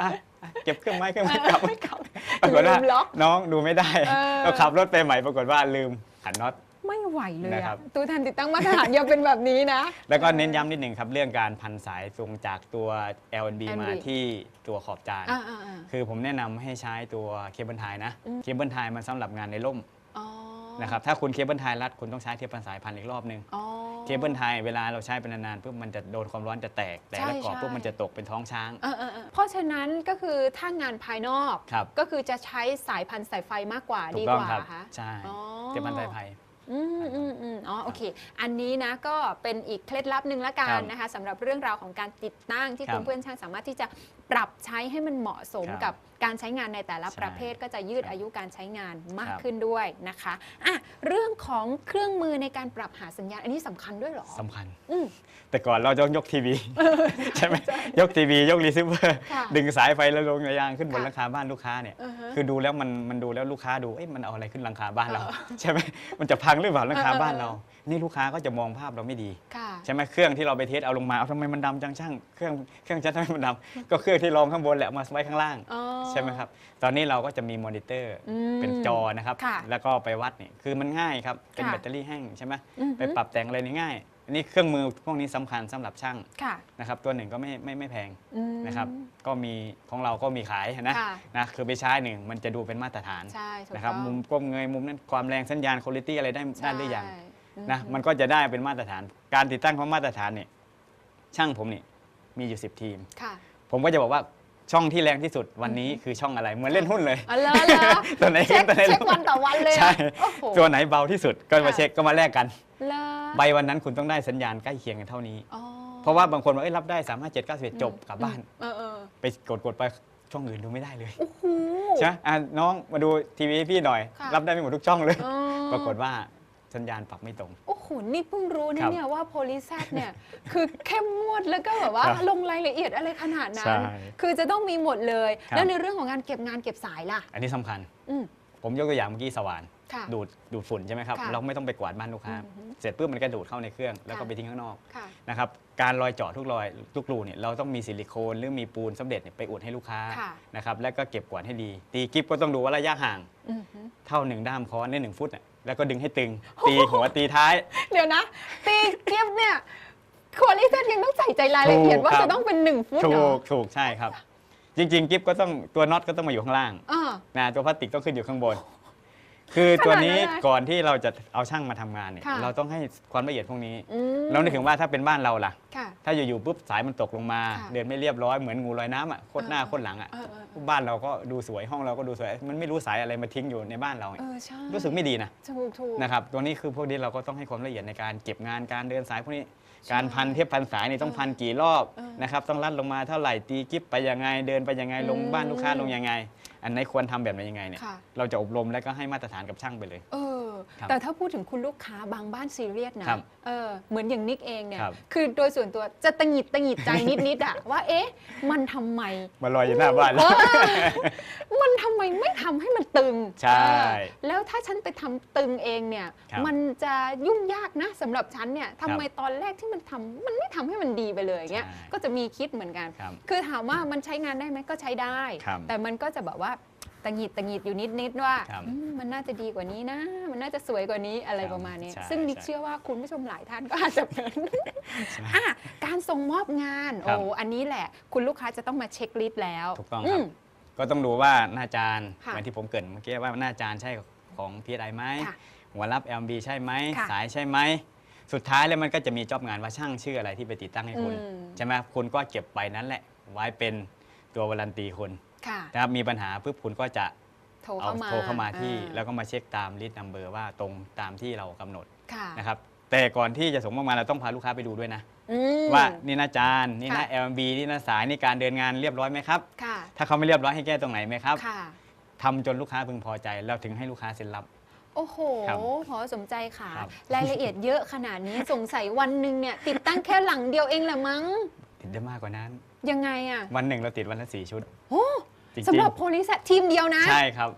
Speaker 2: อะอะเก็บเครื่องไม้เครื่องไม้กลับไม่กลับปรากฏว่า
Speaker 1: ลืมล็อก
Speaker 2: น้องดูไม่ได้
Speaker 1: เออ
Speaker 2: เราขับรถไปใหม่ปรากฏว่าลืมขันน็อต
Speaker 1: ไม่ไหวเลย
Speaker 2: นะครั
Speaker 1: อะ
Speaker 2: บ
Speaker 1: ตัวแทนติดตั้งมาตรฐานอย่าเป็นแบบนี้นะ
Speaker 2: แล้วก็เน้นย้ำนิดหนึ่งครับ เรื่องการพันสายตรงจากตัว L&B มา
Speaker 1: LNB
Speaker 2: ที่ตัวขอบจาน
Speaker 1: อ่าอ่าอ่า
Speaker 2: คือผมแนะนำให้ใช้ตัวเคเบิลไทยนะ
Speaker 1: อืม
Speaker 2: เคเบิลไทยมันสำหรับงานในร่ม
Speaker 1: อ๋อ
Speaker 2: นะครับ ถ้าคุณเคเบิลไทยรัดคุณต้องใช้เทปพันสายพันอีกรอบนึง
Speaker 1: อ๋อ
Speaker 2: เคเบิลไทยเวลาเราใช้เป็นนานๆปุ๊บมันจะโดนความร้อนจะแตก แต่
Speaker 1: ใช่
Speaker 2: ละกรอบ
Speaker 1: ใช่
Speaker 2: ปุ๊บมันจะตกเป็นท้องช้าง
Speaker 1: เออเออเออเพราะฉะนั้นก็คือถ้างานภายนอก
Speaker 2: ครับ
Speaker 1: ก็คือจะใช้สายพันธุ์สายไฟมากกว่า
Speaker 2: ถู
Speaker 1: ดี
Speaker 2: กต้อกง
Speaker 1: ว่า
Speaker 2: ครับ
Speaker 1: คะ
Speaker 2: ใช่
Speaker 1: อ๋อ
Speaker 2: เทปพันสายไฟ
Speaker 1: อืมอืมอืมอ๋อโอเค อันนี้นะก็เป็นอีกเคล็ดลับหนึ่งละกั
Speaker 2: ครั
Speaker 1: น
Speaker 2: บ
Speaker 1: นะคะสำหรับเรื่องราวของการติดตั้งที่
Speaker 2: ครับ
Speaker 1: คุณเพื่อนช่างสามารถที่จะ ปรับใช้ให้มันเหมาะสม
Speaker 2: ครับ
Speaker 1: กับการใช้งานในแต่ละ
Speaker 2: ใช่
Speaker 1: ประเภทก็จะยืด
Speaker 2: ครับ
Speaker 1: อายุการใช้งานมาก
Speaker 2: ครับ
Speaker 1: ขึ้นด้วยนะคะอะเรื่องของเครื่องมือในการปรับหาสัญญาณอันนี้สำคัญด้วยเหรอ
Speaker 2: สำคัญ
Speaker 1: อืม
Speaker 2: แต่ก่อนเราต้องยกทีวีใช่ไหมยกทีวี ยกรีเซิร์ฟเวอร์
Speaker 1: ค่ะ
Speaker 2: ดึงสายไฟแล้วลงยางขึ้นบน
Speaker 1: ค่ะ
Speaker 2: หลังคาบ้านลูกค้าเนี่ย
Speaker 1: อือฮะ
Speaker 2: คือดูแล้วมันมันดูแล้วลูกค้าดูเอ๊ะมันเอาอะไรขึ้นหลังคาบ้านเรา
Speaker 1: เออ
Speaker 2: ใช่ไหมมันจะพังหรือเปล่าหลังคา
Speaker 1: เออเออ
Speaker 2: บ้านเรานี่ลูกค้าก็จะมองภาพเราไม่ดี
Speaker 1: ค่ะ
Speaker 2: ใช่ไหมเครื่องที่เราไปเทสเอาลงมาเอาทำไมมันดำจังช่างเครื่องเครื่องฉันทำไมมันดำ ก็เครื่องที่รองข้างบนแหละเอามาไว้ข้างล่าง
Speaker 1: อ๋อ
Speaker 2: ใช่ไหมครับ ตอนนี้เราก็จะมีมอนิเตอร์
Speaker 1: อืม
Speaker 2: เป็นจอนะครับ
Speaker 1: ค่ะ
Speaker 2: แล้วก็ไปวัดเนี่ยคือมันง่ายครับ เป็น
Speaker 1: ค่ะ
Speaker 2: แบตเตอรี่แห้งใช่ไหม
Speaker 1: อือฮึ
Speaker 2: ไปปรับแต่งอะไรนี่ง่าย อันนี้เครื่องมือพวกนี้สำคัญสำหรับช่าง
Speaker 1: ค่ะ
Speaker 2: นะครับ ตัวหนึ่งก็ไม่ไม่ไม่แพง
Speaker 1: อืม
Speaker 2: นะครับ ก็มีของเราก็มีขายนะ
Speaker 1: ค่ะ
Speaker 2: นะคือไปใช้หนึ่งมันจะดูเป็นมาตรฐาน
Speaker 1: ใช่ถูก
Speaker 2: นะครับ
Speaker 1: ต้อง
Speaker 2: มุมก้มเงยมุมนั้นความแรงสัญญาณคุณภาพอะไรได้ได้หรือยัง
Speaker 1: ใช่
Speaker 2: นะ
Speaker 1: อื
Speaker 2: มันก็จะได้เป็นมาตรฐาน การติดตั้งของมาตรฐานเนี่ยช่างผมนี่มีอยู่ 10 ทีม
Speaker 1: ค่ะ
Speaker 2: ผมก็จะบอกว่าช่องที่แรงที่สุดวันนี้คือช่องอะไรเหมือนเล่นหุ้นเลย
Speaker 1: อ๋อเหรอเหรอ
Speaker 2: ตัวไหน
Speaker 1: เช็ค
Speaker 2: ตัวไหน
Speaker 1: เช็ควันต่อวันเลยอะ
Speaker 2: ใช่
Speaker 1: โอ้โห
Speaker 2: ตัวไหนเบาที่สุดก็มา
Speaker 1: ค่ะ
Speaker 2: เช็คก็มาแลกกัน
Speaker 1: เหรอ
Speaker 2: ใบวันนั้นคุณต้องได้สัญญาณใกล้เคียงกันเท่านี้
Speaker 1: อ๋อ
Speaker 2: เพราะว่าบางคนว่าเอ้ยรับได้3 5 7 9 1จบกลับบ้าน
Speaker 1: เออเออ
Speaker 2: ไปกดกดไปช่องอื่นดูไม่ได้เลย
Speaker 1: โอ้โห
Speaker 2: ใช่ไหมอะน้องมาดูทีวีให้พี่หน่อย
Speaker 1: ค่ะ
Speaker 2: รับได้ไม่หมดทุกช่องเลย
Speaker 1: อ๋อ
Speaker 2: ปรากฏว่า สัญญาณปรับไม่ตรง
Speaker 1: โอ้โห นี่เพิ่งรู้นะครับเนี่ยว่าโพลิ z เนี่ย คือเข้มงวดแล้วก็แบบว่า
Speaker 2: ครับ
Speaker 1: ลงรายละเอียดอะไรขนาดนั้
Speaker 2: ใช่
Speaker 1: นคือจะต้องมีหมดเลย
Speaker 2: ครับ
Speaker 1: แล้วในเรื่องของการเก็บงานเก็บสายล่ะ
Speaker 2: อันนี้สำคัญ
Speaker 1: อืม
Speaker 2: ผมยกตัวอย่างเมื่อกี้สว่าน
Speaker 1: ค่ะ
Speaker 2: ดูดดูดฝุ่นใช่ไหมครับ
Speaker 1: ค่ะ
Speaker 2: เราไม่ต้องไปกวาดบ้านลูกค้า
Speaker 1: อือฮึ
Speaker 2: เสร็จปุ๊บมันก็ดูดเข้าในเครื่อง แล้วก็
Speaker 1: ค่ะ
Speaker 2: ไปทิ้งข้างนอก
Speaker 1: ค่ะ
Speaker 2: นะครับ การรอยเจาะทุกรอยทุกรูเนี่ยเราต้องมีซิลิโคนหรือมีปูนสำเร็จเนี่ยไปอุดให้ลูกค้า
Speaker 1: ค่ะ
Speaker 2: นะครับ แล้วก็เก็บกวาดให้ดี ตีกิฟก็ต้องดูว่าระยะห่าง
Speaker 1: อือหือ
Speaker 2: เท่าหนึ่งด้ามค้อนในหนึ่งฟุตน่ะ แล้วก็ดึงให้ตึง ตีหัวตีท้าย
Speaker 1: เดี๋ยวนะ ตีเทียบเนี่ยโพลิ z ยังต้องใส่ใจรายละเอียด
Speaker 2: ถูก
Speaker 1: ว่า
Speaker 2: ครับ
Speaker 1: จะต้องเป็นหนึ่งฟุตเหร
Speaker 2: ถู
Speaker 1: อก
Speaker 2: ถูกใช่ครับ จริง ๆ กิฟก็ต้องตัวน็อตก็ต้องมาอยู่ข้างล่าง
Speaker 1: อ่า
Speaker 2: นะตัวพลาสติกต้องขึ้นอยู่ข้างบน คือตัวนี้
Speaker 1: ขนาดนั้นเลย
Speaker 2: ก่อนที่เราจะเอาช่างมาทำงานเนี่ย
Speaker 1: ค่ะ
Speaker 2: เราต้องให้ความละเอียดพวกนี้
Speaker 1: อืม
Speaker 2: เรานึกถึงว่าถ้าเป็นบ้านเราล่ะ
Speaker 1: ค่ะ
Speaker 2: ถ้าอยู่ๆปุ๊บสายมันตกลงมา
Speaker 1: ค่ะ
Speaker 2: เดินไม่เรียบร้อยเหมือนงูลอยน้ำอะโคตรหน้า
Speaker 1: เออ
Speaker 2: โคตรหลังอะ
Speaker 1: เออเออเออ
Speaker 2: บ้านเราก็ดูสวยห้องเราก็ดูสวยมันไม่รู้สายอะไรมาทิ้งอยู่ในบ้านเรา
Speaker 1: เออใช่
Speaker 2: รู้สึกไม่ดีนะ
Speaker 1: ถูกถูก
Speaker 2: นะครับตัวนี้คือพวกนี้เราก็ต้องให้ความละเอียดในการเก็บงานการเดินสายพวกนี้
Speaker 1: ใช่
Speaker 2: การพันเทียบพันสายนี่ต้อง
Speaker 1: เออ
Speaker 2: พันกี่รอบ
Speaker 1: เออ
Speaker 2: นะครับต้องรัดลงมาเท่าไหร่ตีกิฟไปยังไงเดินไปยังไงลง
Speaker 1: อืม
Speaker 2: บ้านลูกค้าลงยังไง อันไหนควรทำแบบไหนยังไงเนี่ย
Speaker 1: ค่ะ
Speaker 2: เราจะอบรมแล้วก็ให้มาตรฐานกับช่างไปเลย
Speaker 1: เออ
Speaker 2: ครับ
Speaker 1: แต่ถ้าพูดถึงคุณลูกค้าบางบ้านซีเรียสนะครับเออเหมือนอย่างนิกเองเนี่ย
Speaker 2: ครับ
Speaker 1: คือโดยส่วนตัวจะตังหงิดตังหงิดใจนิดๆอะว่าเอ๊ะ มันทำไม
Speaker 2: มาลอยอยู่หน้าบ้าน
Speaker 1: เออมันทำไมไม่ทำให้มันตึง
Speaker 2: ใช่
Speaker 1: เออแล้วถ้าฉันไปทำตึงเองเนี่ย
Speaker 2: ครับ
Speaker 1: มันจะยุ่งยากนะสำหรับฉันเนี่ยทำไม
Speaker 2: ครับ
Speaker 1: ตอนแรกที่มันทำมันไม่ทำให้มันดีไปเลยอย่างเงี้ย
Speaker 2: ใช่
Speaker 1: ก็จะมีคิดเหมือนกัน
Speaker 2: ครับ
Speaker 1: คือถามว่ามันใช้งานได้ไหมก็ใช้ได้
Speaker 2: ครับ
Speaker 1: แต่มันก็จะแบบว่า ตังหงิดตังหงิดอยู่นิดๆว่า
Speaker 2: ครับ
Speaker 1: อืมมันน่าจะดีกว่านี้นะ มันน่าจะสวยกว่านี้อะไร
Speaker 2: ครับ
Speaker 1: ประมาณนี้
Speaker 2: ใช่
Speaker 1: ซึ่งนิก
Speaker 2: ใช่
Speaker 1: เชื่อว่าคุณผู้ชมหลายท่านก็อาจจะเป็นอะการส่งมอบงาน
Speaker 2: ครั
Speaker 1: โอ้
Speaker 2: บ
Speaker 1: อันนี้แหละ คุณลูกค้าจะต้องมาเช็คลิสต์แล้ว
Speaker 2: ถูกต้องครับ
Speaker 1: ม
Speaker 2: ก็ต้องดูว่าหน้าจาน
Speaker 1: ค่ะ
Speaker 2: เหมือนที่ผมเกริดเมื่อกี้ว่าหน้าจานใช่ของ PSI ไหม
Speaker 1: ค่ะ
Speaker 2: หัวรับ LB ใช่ไหม
Speaker 1: ค่ะ
Speaker 2: สายใช่ไหมสุดท้ายแล้วมันก็จะมีจอบงานว่าช่างชื่ออะไรที่ไปติดตั้งให้คุณ
Speaker 1: อืม
Speaker 2: ใช่ไหมคุณก็เก็บไปนั้นแหละไว้เป็นตัววารันตีคุณ
Speaker 1: ค่ะ
Speaker 2: นะครับมีปัญหาปุ๊บคุณก็จะ
Speaker 1: โทร
Speaker 2: เอา
Speaker 1: เข้ามา
Speaker 2: โทรเข้ามาที่
Speaker 1: อ่
Speaker 2: แล้วก็มาเช็คตามลิสต์นัมเบอร์ว่าตรงตามที่เรากำหนด
Speaker 1: ค่ะ
Speaker 2: นะครับแต่ก่อนที่จะส่งมอบงานเราต้องพาลูกค้าไปดูด้วยนะ
Speaker 1: อืม
Speaker 2: ว่านี่หน้าจานนี่หน้า
Speaker 1: ค่ะ
Speaker 2: LB นี่หน้าสายนี่การเดินงานเรียบร้อยไหมครับ
Speaker 1: ค่ะ
Speaker 2: ถ้าเขาไม่เรียบร้อยให้แก้ตรงไหนไหมครับ
Speaker 1: ค่ะ
Speaker 2: ทำจนลูกค้าพึงพอใจแล้วถึงให้ลูกค้าเซ็นรับ
Speaker 1: โอ้โห
Speaker 2: ครับ
Speaker 1: พอสมใจค่ะ
Speaker 2: ครับ
Speaker 1: รายละเอียดเยอะขนาดนี้ สงสัยวันหนึ่งเนี่ย ติดตั้งแค่หลังเดียวเองแหละมั้ง
Speaker 2: ติดได้มากกว่านั้น
Speaker 1: ยังไงอะ
Speaker 2: วันหนึ่งเราติดวันละสี่ชุด
Speaker 1: โอ้
Speaker 2: จริงๆ
Speaker 1: สำหรับโพลิสทีมเดียวนะ
Speaker 2: ใช่ครับ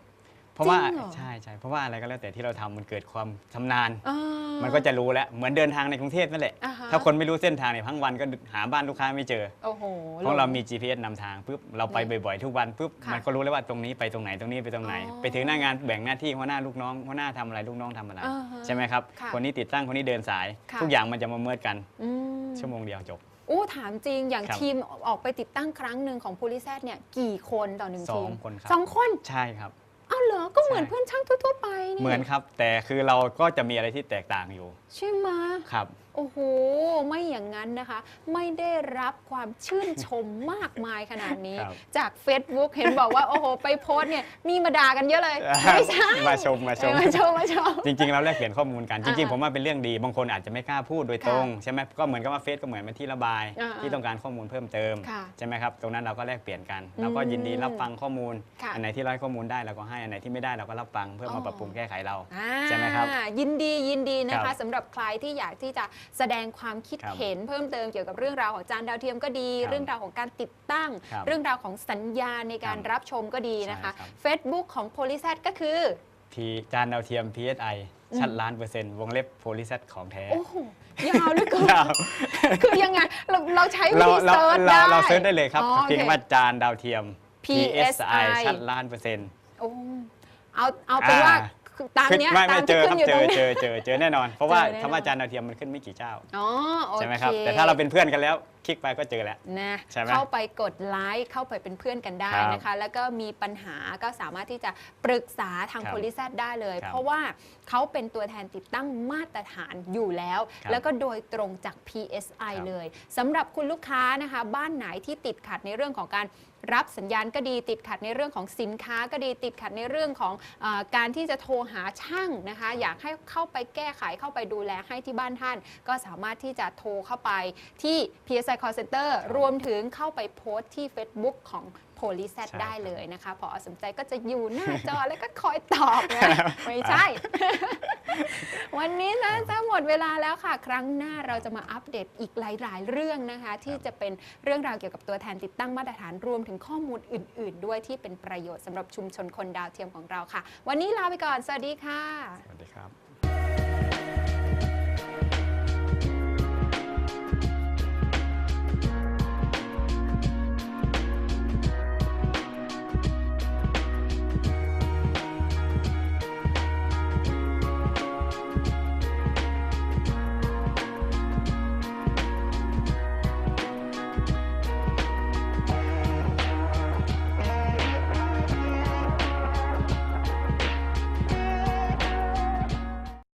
Speaker 2: เพราะว่า
Speaker 1: จริงเหรอ
Speaker 2: ใช่ใช่เพราะว่าอะไรก็แล้วแต่ที่เราทำมันเกิดความชำนาญ
Speaker 1: อ่า
Speaker 2: มันก็จะรู้แล้วเหมือนเดินทางในกรุงเทพนั่นแหละ
Speaker 1: อ่าฮะ
Speaker 2: ถ้าคนไม่รู้เส้นทางเนี่ยทั้งวันก็หาบ้านลูกค้าไม่เจอ
Speaker 1: โอ้โห
Speaker 2: เพราะเรามี GPS นำทางปุ๊บเราไป
Speaker 1: นี่
Speaker 2: บ่อยๆทุกวันปุ๊บ
Speaker 1: ค่ะ
Speaker 2: มันก็รู้แล้วว่าตรงนี้ไปตรงไหนตรงนี้ไปตรงไหน
Speaker 1: อ๋อ
Speaker 2: ไปถึงหน้างานแบ่งหน้าที่หัวหน้าลูกน้องหัวหน้าทำอะไรลูกน้องทำอะไร
Speaker 1: อ่าฮะ
Speaker 2: ใช่ไหมครับ
Speaker 1: ค่ะ
Speaker 2: คนนี้ติดตั้งคนนี้เดินสาย
Speaker 1: ค่ะ
Speaker 2: ทุกอย่างมันจะมาเมิดกัน
Speaker 1: อืม
Speaker 2: ชั่วโมงเดียวจบ
Speaker 1: โอ้ถามจริงอย่าง
Speaker 2: ครับ
Speaker 1: ทีมออกไปติดตั้งครั้งหนึ่งของโพลิแซเนี่ยกี่คนต่อหนึ่ง
Speaker 2: ส
Speaker 1: ที
Speaker 2: อง
Speaker 1: ม
Speaker 2: คนครับ
Speaker 1: สองคน
Speaker 2: ใช่ครับ
Speaker 1: อ้าวเหรอ ก็เหมือน
Speaker 2: ใช่
Speaker 1: เพื่อนช่างทั่วๆไปนี่
Speaker 2: เหมือนครับ แต่คือเราก็จะมีอะไรที่แตกต่างอยู่
Speaker 1: ใช่ไหม
Speaker 2: ครับ
Speaker 1: โอ้โห ไม่อย่างนั้นนะคะ ไม่ได้รับความชื่นชมมากมายขนาดนี้
Speaker 2: ครับ
Speaker 1: จาก Facebook เห็นบอกว่า โอ้โห ไปโพสต์เนี่ย มีมาด่ากันเยอะเลย ไม่ใช่
Speaker 2: มาชมมาชม
Speaker 1: เออมาชมมาชม
Speaker 2: จริงๆ เราแลกเปลี่ยนข้อมูลกัน จริง
Speaker 1: อ่า
Speaker 2: ๆผมว่าเป็นเรื่องดี บางคนอาจจะไม่กล้าพูดโดยตรงใช่ไหมก็เหมือนกับว่าเฟซก็เหมือนเป็นที่ระบาย
Speaker 1: อ่า
Speaker 2: ที่ต้องการข้อมูลเพิ่มเติม
Speaker 1: ค่ะ
Speaker 2: ใช่ไหมครับ ตรงนั้นเราก็แลกเปลี่ยนกัน เราก็ยินดีรับฟังข้อมูล
Speaker 1: ค่ะ
Speaker 2: อันไหนที่เราให้ข้อมูลได้เราก็ให้อันไหนที่ไม่ได้เราก็รับฟังเพื่อ
Speaker 1: อ๋
Speaker 2: มา
Speaker 1: อ
Speaker 2: ปรับปรุงแก้ไขเรา
Speaker 1: อ่า
Speaker 2: ใช่ไหมครับ
Speaker 1: ยินดียินดีนะ
Speaker 2: ครั
Speaker 1: คะ
Speaker 2: บ
Speaker 1: สำหรับใครที่อยากที่จะแสดงความคิด
Speaker 2: ครับ
Speaker 1: เห็นเพิ่มเติมเกี่ยวกับเรื่องราวของจานดาวเทียมก็ดี
Speaker 2: ครับ
Speaker 1: เรื่องราวของการติดตั้ง
Speaker 2: ครับ
Speaker 1: เรื่องราวของสัญญาณในการ
Speaker 2: ครับ
Speaker 1: รับชมก็ดีนะคะ
Speaker 2: ใช่ครับ
Speaker 1: Facebook ของ p o l y s a t ก็คือ
Speaker 2: ทีจานดาวเทียม PSI
Speaker 1: อืม
Speaker 2: ชัดล้านเปอร์เซ็นต์วงเล็บโพลิเซตของแท้
Speaker 1: โอ้โหยาวเหลือเกิน
Speaker 2: ยาว
Speaker 1: คือยังไงเราเราใช้วิ
Speaker 2: เรา
Speaker 1: ธี
Speaker 2: เรา
Speaker 1: เซิร์ช
Speaker 2: เรา
Speaker 1: ได้
Speaker 2: เราเซิร์ชได้เลยครับ
Speaker 1: อ๋อ
Speaker 2: เพียง
Speaker 1: โอค
Speaker 2: ว่าจานดาวเทียม
Speaker 1: PSI
Speaker 2: ชัดล้านเปอร์เซ็นต์
Speaker 1: โอ้เอาเอาเป็น
Speaker 2: อ่า
Speaker 1: ว่าตาม
Speaker 2: ขึ้น
Speaker 1: เนี้ย
Speaker 2: ไม่
Speaker 1: ตา
Speaker 2: ไม่
Speaker 1: ม
Speaker 2: เจ
Speaker 1: ที่
Speaker 2: อ
Speaker 1: ขึ้
Speaker 2: คนรับ
Speaker 1: อยู่
Speaker 2: เจ
Speaker 1: ตร
Speaker 2: อง
Speaker 1: นี้
Speaker 2: เจอเจอเจอแน่นอน เพราะว่า
Speaker 1: เจอแน่นอน
Speaker 2: ธรรมจารย์ดาวเทียมมันขึ้นไม่กี่เจ้า
Speaker 1: อ๋อโอเค
Speaker 2: ใช่ไหมครับแต่ถ้าเราเป็นเพื่อนกันแล้วคลิกไปก็เจอแล้ว
Speaker 1: นะ
Speaker 2: ใช่ไหม
Speaker 1: เข้าไปกดไลค์เข้าไปเป็นเพื่อนกันได้
Speaker 2: ครับ
Speaker 1: นะคะ แล้วก็มีปัญหาก็สามารถที่จะปรึกษาทาง
Speaker 2: ครับ
Speaker 1: โพลิ z ซได้เลย
Speaker 2: ครับ
Speaker 1: เพราะว่าเขาเป็นตัวแทนติดตั้งมาตรฐานอยู่แล้ว
Speaker 2: ครับ
Speaker 1: แล้วก็โดยตรงจาก PSI
Speaker 2: ครับ
Speaker 1: เลยสำหรับคุณลูกค้านะคะ บ้านไหนที่ติดขัดในเรื่องของการ รับสัญญาณก็ดีติดขัดในเรื่องของสินค้าก็ดีติดขัดในเรื่องของอการที่จะโทรหาช่างนะคะ อยากให้เข้าไปแก้ไขเข้าไปดูแลให้ที่บ้านท่าน ก็สามารถที่จะโทรเข้าไปที่ PSI Call Center รวมถึงเข้าไปโพสต์ที่ Facebook ของ p o l i s
Speaker 2: ใช่ครับ
Speaker 1: ได้เลยนะคะ พอสนใจก็จะอยู่หน้าจอแล้วก็คอยตอบนะไม่ใช่ วันนี้นะจะหมดเวลาแล้วค่ะ ครั้งหน้าเราจะมาอัปเดตอีกหลาย ๆ เรื่องนะคะ ที่จะเป็นเรื่องราวเกี่ยวกับตัวแทนติดตั้งมาตรฐานรวมถึงข้อมูลอื่น ๆ ด้วยที่เป็นประโยชน์สำหรับชุมชนคนดาวเทียมของเราค่ะ วันนี้ลาไปก่อน สวัสดีค่ะ
Speaker 2: สวัสดีครับ